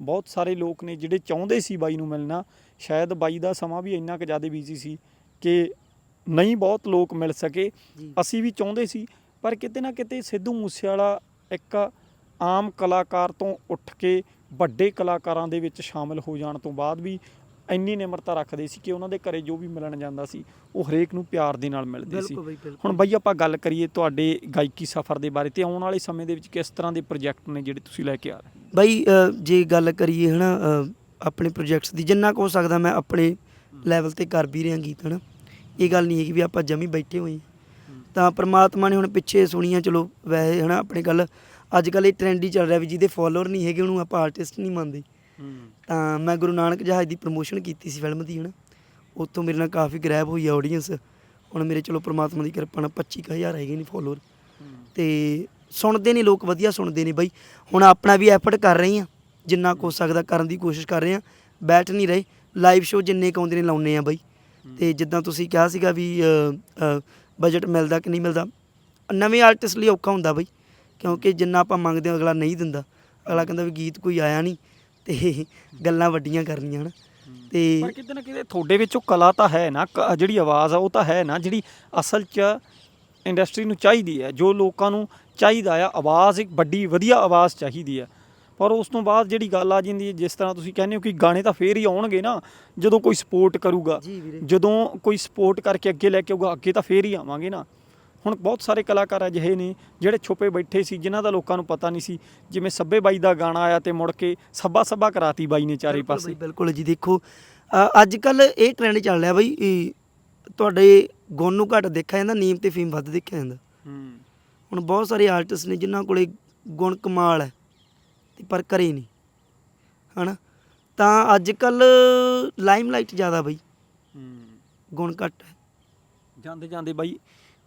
ਬਹੁਤ ਸਾਰੇ ਲੋਕ ਨੇ ਜਿਹੜੇ ਚਾਹੁੰਦੇ ਸੀ ਬਾਈ ਨੂੰ ਮਿਲਣਾ ਸ਼ਾਇਦ ਬਾਈ ਦਾ ਸਮਾਂ ਵੀ ਇੰਨਾ ਕੁ ਜ਼ਿਆਦਾ ਬਿਜ਼ੀ ਸੀ ਕਿ ਨਹੀਂ ਬਹੁਤ ਲੋਕ ਮਿਲ ਸਕੇ। ਅਸੀਂ ਵੀ ਚਾਹੁੰਦੇ ਸੀ ਪਰ ਕਿਤੇ ਨਾ ਕਿਤੇ ਸਿੱਧੂ ਮੂਸੇਵਾਲਾ ਇੱਕ ਆਮ ਕਲਾਕਾਰ ਤੋਂ ਉੱਠ ਕੇ ਵੱਡੇ ਕਲਾਕਾਰਾਂ ਦੇ ਵਿੱਚ ਸ਼ਾਮਲ ਹੋ ਜਾਣ ਤੋਂ ਬਾਅਦ ਵੀ ਇੰਨੀ ਨਿਮਰਤਾ ਰੱਖਦੇ ਸੀ ਕਿ ਉਹਨਾਂ ਦੇ ਘਰੇ ਜੋ ਵੀ ਮਿਲਣ ਜਾਂਦਾ ਸੀ ਉਹ ਹਰੇਕ ਨੂੰ ਪਿਆਰ ਦੇ ਨਾਲ ਮਿਲਦੇ ਸੀ। ਹੁਣ ਬਾਈ ਆਪਾਂ ਗੱਲ ਕਰੀਏ ਤੁਹਾਡੇ ਗਾਇਕੀ ਸਫ਼ਰ ਦੇ ਬਾਰੇ ਤੇ ਆਉਣ ਵਾਲੇ ਸਮੇਂ ਦੇ ਵਿੱਚ ਕਿਸ ਤਰ੍ਹਾਂ ਦੇ ਪ੍ਰੋਜੈਕਟ ਨੇ ਜਿਹੜੇ ਤੁਸੀਂ ਲੈ ਕੇ ਆ ਰਹੇ?
ਬਈ ਜੇ ਗੱਲ ਕਰੀਏ ਹਨਾ ਆਪਣੇ ਪ੍ਰੋਜੈਕਟਸ ਦੀ ਜਿੰਨਾ ਕੁ ਹੋ ਸਕਦਾ ਮੈਂ ਆਪਣੇ ਲੈਵਲ ਤੇ ਕਰ ਵੀ ਰਿਹਾ ਗੀਤ ਹਨਾ। ਇਹ ਗੱਲ ਨਹੀਂ ਹੈ ਕਿ ਵੀ ਆਪਾਂ ਜਮੀ ਬੈਠੇ ਹੋਏ। ਤਾਂ ਪ੍ਰਮਾਤਮਾ ਨੇ ਹੁਣ ਪਿੱਛੇ ਸੁਣੀਆਂ ਚਲੋ ਵੈਸੇ ਹਨਾ ਆਪਣੇ ਗੱਲ ਅੱਜ ਕੱਲ ਇਹ ਟ੍ਰੈਂਡ ਹੀ ਚੱਲ ਰਿਹਾ ਵੀ ਜਿਹਦੇ ਫਾਲੋਅਰ ਨਹੀਂ ਹੈਗੇ ਉਹਨੂੰ ਆਪਾਂ ਆਰਟਿਸਟ ਨਹੀਂ ਮੰਨਦੇ। ਤਾਂ ਮੈਂ ਗੁਰੂ ਨਾਨਕ ਜਹਾਜ਼ ਦੀ ਪ੍ਰੋਮੋਸ਼ਨ ਕੀਤੀ ਸੀ ਫਿਲਮ ਦੀ, ਹਨਾ। ਉੱਥੋਂ ਮੇਰੇ ਨਾਲ ਕਾਫੀ ਗ੍ਰੈਬ ਹੋਈ ਆ ਆਡੀਅנס ਹੁਣ ਮੇਰੇ ਚਲੋ ਪ੍ਰਮਾਤਮਾ ਦੀ ਕਿਰਪਾ ਨਾਲ 25000 ਹੈਗੇ ਨੇ ਫੋਲੋਅਰ ਤੇ ਸੁਣਦੇ ਨੇ ਲੋਕ, ਵਧੀਆ ਸੁਣਦੇ ਨੇ ਬਾਈ। ਹੁਣ ਆਪਣਾ ਵੀ ਐਫਰਟ ਕਰ ਰਹੇ ਆ। ਜਿੰਨਾ ਕੁ ਹੋ ਸਕਦਾ ਕਰਨ ਦੀ ਕੋਸ਼ਿਸ਼ ਕਰ ਰਹੇ ਆ। ਬੈਠ ਨਹੀਂ ਰਹੇ। ਲਾਈਵ ਸ਼ੋਅ ਜਿੰਨੇ ਕੁ ਆਉਂਦੇ ਨੇ ਲਾਉਨੇ ਆ ਬਾਈ। ਤੇ ਜਿੱਦਾਂ ਤੁਸੀਂ ਕਿਹਾ ਸੀਗਾ ਵੀ ਬਜਟ ਮਿਲਦਾ ਕਿ ਨਹੀਂ ਮਿਲਦਾ। ਨਵੇਂ ਆਰਟਿਸਟ ਲਈ ਔਖਾ ਹੁੰਦਾ ਬਾਈ। ਕਿਉਂਕਿ ਜਿੰਨਾ ਆਪਾਂ ਮੰਗਦੇ ਹਾਂ ਅਗਲਾ ਨਹੀਂ ਦਿੰਦਾ। ਅਗਲਾ ਕਹਿੰਦਾ ਵੀ ਗੀਤ ਕੋਈ ਆਇਆ ਨਹੀਂ। ਤੇ ਗੱਲਾਂ ਵੱਡੀਆਂ ਕਰਨੀਆਂ ਹਨ। ਤੇ
ਪਰ ਕਿਤੇ ਨਾ ਕਿਤੇ ਤੁਹਾਡੇ ਵਿੱਚ ਉਹ ਕਲਾ ਤਾਂ ਹੈ ਨਾ ਕ- ਜਿਹੜੀ ਆਵਾਜ਼ ਆ ਉਹ ਤਾਂ ਹੈ ਨਾ ਜਿਹੜੀ ਅਸਲ 'ਚ ਇੰਡਸਟਰੀ ਨੂੰ ਚਾਹੀਦੀ ਹੈ। ਜੋ ਲੋਕਾਂ ਨੂੰ ਚਾਹੀਦਾ ਆ ਆਵਾਜ਼ ਇੱਕ ਵੱਡੀ ਵਧੀਆ ਆਵਾਜ਼ ਚਾਹੀਦੀ ਆ ਪਰ ਉਸ ਤੋਂ ਬਾਅਦ ਜਿਹੜੀ ਗੱਲ ਆ ਜਾਂਦੀ ਹੈ ਜਿਸ ਤਰ੍ਹਾਂ ਤੁਸੀਂ ਕਹਿੰਦੇ ਹੋ ਕਿ ਗਾਣੇ ਤਾਂ ਫੇਰ ਹੀ ਆਉਣਗੇ ਨਾ ਜਦੋਂ ਕੋਈ ਸਪੋਰਟ ਕਰੂਗਾ।
ਜੀ ਵੀਰੇ।
ਜਦੋਂ ਕੋਈ ਸਪੋਰਟ ਕਰਕੇ ਅੱਗੇ ਲੈ ਕੇ ਆਊਗਾ ਅੱਗੇ ਤਾਂ ਫੇਰ ਹੀ ਆਵਾਂਗੇ ਨਾ। ਹੁਣ ਬਹੁਤ ਸਾਰੇ ਕਲਾਕਾਰ ਅਜਿਹੇ ਨੇ ਜਿਹੜੇ ਛੁਪੇ ਬੈਠੇ ਸੀ ਜਿਨ੍ਹਾਂ ਦਾ ਲੋਕਾਂ ਨੂੰ ਪਤਾ ਨਹੀਂ ਸੀ ਜਿਵੇਂ ਸੱਬੇ ਬਾਈ ਦਾ ਗਾਣਾ ਆਇਆ ਤੇ ਮੁੜ ਕੇ ਸੱਬਾ ਸੱਬਾ ਕਰਾਤੀ ਬਾਈ ਨੇ ਚਾਰੇ ਪਾਸੇ।
ਬਿਲਕੁਲ ਜੀ ਦੇਖੋ ਅੱਜ ਕੱਲ ਇਹ ਟ੍ਰੈਂਡ ਚੱਲ ਰਿਹਾ ਬਈ ਤੁਹਾਡੇ ਗੁਣ ਨੂੰ ਘੱਟ ਦੇਖਿਆ ਜਾਂਦਾ ਨੀਮ ਤੇ ਫੀਮ ਵੱਧ ਦੇਖਿਆ ਜਾਂਦਾ।
ਹੂੰ।
ਹੁਣ ਬਹੁਤ ਸਾਰੇ ਆਰਟਿਸਟ ਨੇ ਜਿਨ੍ਹਾਂ ਕੋਲੇ ਗੁਣ ਕਮਾਲ ਹੈ ਤੇ ਪਰ ਕਰੇ ਨਹੀਂ ਹਨਾ? ਤਾਂ ਅੱਜ ਕੱਲ ਲਾਈਮਲਾਈਟ ਜ਼ਿਆਦਾ ਬਈ।
ਹੂੰ।
ਗੁਣ ਘੱਟ ਹੈ।
ਜਾਂਦੇ ਜਾਂਦੇ ਬਾਈ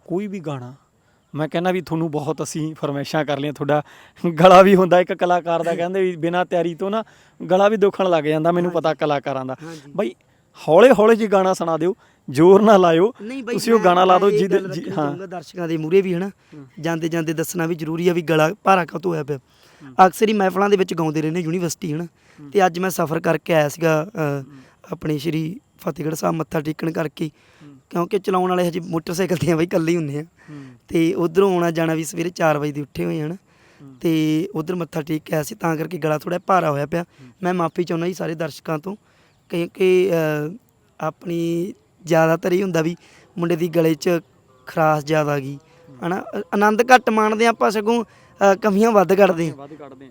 ਕੋਈ ਵੀ ਗਾਣਾ ਮੈਂ ਕਹਿੰਦਾ ਵੀ ਤੁਹਾਨੂੰ ਬਹੁਤ ਅਸੀਂ ਫਰਮਾਇਸ਼ਾਂ ਕਰ ਲਈਆਂ ਤੁਹਾਡਾ ਗਲਾ ਵੀ ਹੁੰਦਾ ਇੱਕ ਕਲਾਕਾਰ ਦਾ ਕਹਿੰਦੇ ਵੀ ਬਿਨਾਂ ਤਿਆਰੀ ਤੋਂ ਨਾ ਗਲਾ ਵੀ ਦੁਖਣ ਲੱਗ ਜਾਂਦਾ ਮੈਨੂੰ ਪਤਾ ਕਲਾਕਾਰਾਂ ਦਾ। ਬਾਈ ਹੌਲੇ ਹੌਲੇ ਜੀ ਗਾਣਾ ਸੁਣਾ ਦਿਓ ਜ਼ੋਰ ਨਾ ਲਾਇਓ ਤੁਸੀਂ ਉਹ ਗਾਣਾ ਲਾ ਦਿਓ ਜਿਹਦੇ ਹਾਂ।
ਦਰਸ਼ਕਾਂ ਦੇ ਮੂਹਰੇ ਵੀ ਹਨਾ। ਜਾਂਦੇ ਜਾਂਦੇ ਦੱਸਣਾ ਵੀ ਜ਼ਰੂਰੀ ਆ ਵੀ ਗਲਾ ਭਾਰਾ ਕਾਹਤੋਂ ਹੋਇਆ ਪਿਆ। ਅਕਸਰ ਹੀ ਮਹਿਫਲਾਂ ਦੇ ਵਿੱਚ ਗਾਉਂਦੇ ਰਹਿੰਦੇ ਯੂਨੀਵਰਸਿਟੀ ਹਨਾ? ਤੇ ਅੱਜ ਮੈਂ ਸਫ਼ਰ ਕਰਕੇ ਆਇਆ ਸੀਗਾ ਆਪਣੇ ਸ਼੍ਰੀ ਫਤਿਹਗੜ੍ਹ ਸਾਹਿਬ ਮੱਥਾ ਟੇਕਣ ਕਰਕੇ। ਕਿਉਂਕਿ ਚਲਾਉਣ ਵਾਲੇ ਹਜੇ ਮੋਟਰਸਾਈਕਲ ਤੇ ਆ ਬਈ ਇਕੱਲੇ ਹੀ ਹੁੰਦੇ ਆ। ਤੇ ਉਧਰੋਂ ਆਉਣਾ ਜਾਣਾ ਵੀ ਸਵੇਰੇ 4 ਵਜੇ ਦੇ ਉੱਠੇ ਹੋਏ ਹਨ ਤੇ ਉਧਰ ਮੱਥਾ ਟੇਕ ਕੇ ਆਇਆ ਸੀ ਤਾਂ ਕਰਕੇ ਗਲਾ ਥੋੜਾ ਭਾਰਾ ਹੋਇਆ ਪਿਆ। ਮੈਂ ਮਾਫੀ ਚਾਹੁੰਦਾ ਜੀ ਸਾਰੇ ਦਰਸ਼ਕਾਂ ਤੋਂ ਕਿਉਂਕਿ ਆਪਣੀ ਜ਼ਿਆਦਾਤਰ ਇਹ ਹੁੰਦਾ ਵੀ ਮੁੰਡੇ ਦੀ ਗਲੇ 'ਚ ਖਰਾਸ ਜ਼ਿਆਦਾ ਗਈ। ਹਨਾ ਆਨੰਦ ਘੱਟ ਮਾਣਦੇ ਆਪਾਂ ਸਗੋਂ ਕਮੀਆਂ ਵੱਧ ਕੱਢਦੇ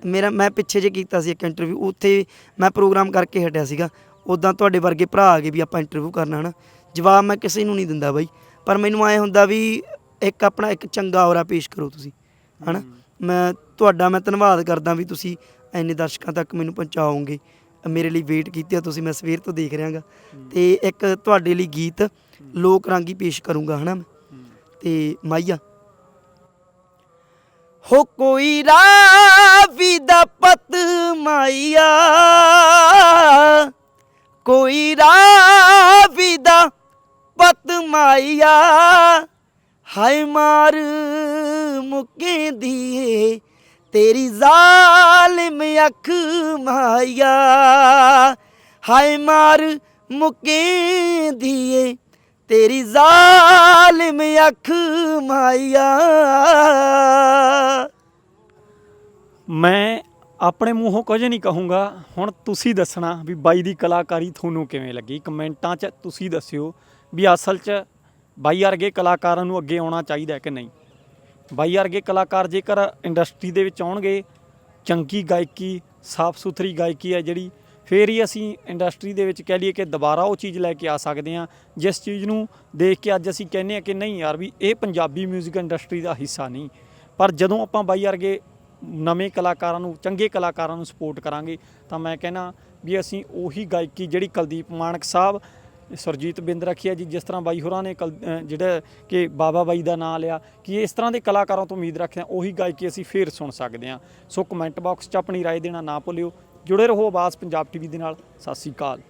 ਮੇਰਾ ਮੈਂ ਪਿੱਛੇ ਜੇ ਕੀਤਾ ਸੀ ਇੱਕ ਇੰਟਰਵਿਊ ਉੱਥੇ ਮੈਂ ਪ੍ਰੋਗਰਾਮ ਕਰਕੇ ਹਟਿਆ ਸੀਗਾ। ਉਦਾਂ ਤੁਹਾਡੇ ਵਰਗੇ ਭਰਾ ਆ ਗਏ ਵੀ ਆਪਾਂ ਇੰਟਰਵਿਊ ਕਰਨਾ ਹਨਾ। ਜਵਾਬ ਮੈਂ ਕਿਸੇ ਨੂੰ ਨਹੀਂ ਦਿੰਦਾ ਬਾਈ। ਪਰ ਮੈਨੂੰ ਐ ਹੁੰਦਾ ਵੀ ਇੱਕ ਆਪਣਾ ਇੱਕ ਚੰਗਾ ਔਰਾ ਪੇਸ਼ ਕਰੋ ਤੁਸੀਂ ਹਨਾ? ਮੈਂ ਤੁਹਾਡਾ ਮੈਂ ਧੰਨਵਾਦ ਕਰਦਾ ਵੀ ਤੁਸੀਂ ਐਨੇ ਦਰਸ਼ਕਾਂ ਤੱਕ ਮੈਨੂੰ ਪਹੁੰਚਾਓਗੇ। ਮੇਰੇ ਲਈ ਵੇਟ ਕੀਤੀ ਆ ਤੁਸੀਂ ਮੈਂ ਸਵੇਰ ਤੋਂ ਦੇਖ ਰਿਹਾਗਾ। ਤੇ ਇੱਕ ਤੁਹਾਡੇ ਲਈ ਗੀਤ ਲੋਕ ਰਾਂਗੀ ਪੇਸ਼ ਕਰੂੰਗਾ ਹਨਾ ਮੈਂ? ਤੇ ਮਾਈਆ? ਹੋ ਕੋਈ ਰਾਵੀ ਦਾ ਪਤ ਮਾਈਆ ਕੋਈ ਰਾਵੀ ਪਤ ਮਾਈਆ ਹਾਏ ਮਾਰ ਮੁਕੇ ਦੀਏ, ਤੇਰੀ ਜ਼ਾਲਿਮ ਅੱਖ ਮਾਇਆ। ਹਾਏ ਮਾਰ ਮੁਕੇ ਦੀਏ, ਤੇਰੀ ਜ਼ਾਲਿਮ ਅੱਖ ਮਾਇਆ।
ਮੈਂ ਆਪਣੇ ਮੂੰਹੋਂ ਕੁਝ ਨਹੀਂ ਕਹੂੰਗਾ। ਹੁਣ ਤੁਸੀਂ ਦੱਸਣਾ ਵੀ ਬਾਈ ਦੀ ਕਲਾਕਾਰੀ ਤੁਹਾਨੂੰ ਕਿਵੇਂ ਲੱਗੀ? ਕਮੈਂਟਾਂ 'ਚ ਤੁਸੀਂ ਦੱਸਿਓ। ਵੀ ਅਸਲ 'ਚ ਬਾਈ ਵਰਗੇ ਕਲਾਕਾਰਾਂ ਨੂੰ ਅੱਗੇ ਆਉਣਾ ਚਾਹੀਦਾ ਕਿ ਨਹੀਂ? ਬਾਈ ਵਰਗੇ ਕਲਾਕਾਰ ਜੇਕਰ ਇੰਡਸਟਰੀ ਦੇ ਵਿੱਚ ਆਉਣਗੇ, ਚੰਗੀ ਗਾਇਕੀ ਸਾਫ਼ ਸੁਥਰੀ ਗਾਇਕੀ ਹੈ ਜਿਹੜੀ, ਫੇਰ ਹੀ ਅਸੀਂ ਇੰਡਸਟਰੀ ਦੇ ਵਿੱਚ ਕਹਿ ਲਈਏ ਕਿ ਦੁਬਾਰਾ ਉਹ ਚੀਜ਼ ਲੈ ਕੇ ਆ ਸਕਦੇ ਹਾਂ, ਜਿਸ ਚੀਜ਼ ਨੂੰ ਦੇਖ ਕੇ ਅੱਜ ਅਸੀਂ ਕਹਿੰਦੇ ਹਾਂ ਕਿ ਨਹੀਂ ਯਾਰ ਵੀ ਇਹ ਪੰਜਾਬੀ 뮤직 ਇੰਡਸਟਰੀ ਦਾ ਹਿੱਸਾ ਨਹੀਂ। ਪਰ ਜਦੋਂ ਆਪਾਂ ਬਾਈ ਵਰਗੇ ਨਵੇਂ ਕਲਾਕਾਰਾਂ ਨੂੰ, ਚੰਗੇ ਕਲਾਕਾਰਾਂ ਨੂੰ ਸਪੋਰਟ ਕਰਾਂਗੇ, ਤਾਂ ਮੈਂ ਕਹਿੰਨਾ ਵੀ ਅਸੀਂ ਉਹੀ ਗਾਇਕੀ ਜਿਹੜੀ ਕੁਲਦੀਪ ਮਾਨਕ ਸਾਹਿਬ ਸੁਰਜੀਤ ਬਿੰਦ ਰੱਖਿਆ ਜੀ ਜਿਸ ਤਰ੍ਹਾਂ ਬਾਈ ਹੋਰਾਂ ਨੇ ਕਲ- ਅਹ ਜਿਹੜਾ ਕਿ ਬਾਬਾ ਬਾਈ ਦਾ ਨਾਮ ਲਿਆ ਕਿ ਇਸ ਤਰ੍ਹਾਂ ਦੇ ਕਲਾਕਾਰਾਂ ਤੋਂ ਉਮੀਦ ਰੱਖਦੇ ਹਾਂ ਉਹੀ ਗਾਇਕੀ ਅਸੀਂ ਫੇਰ ਸੁਣ ਸਕਦੇ ਹਾਂ ਸੋ ਕਮੈਂਟ ਬਾਕਸ 'ਚ ਆਪਣੀ رائے ਦੇਣਾ ਨਾ ਭੁੱਲਿਓ ਜੁੜੇ ਰਹੋ ਆਵਾਜ਼ ਪੰਜਾਬ ਟੀਵੀ ਦੇ ਨਾਲ ਸਤਿ ਸ੍ਰੀ ਅਕਾਲ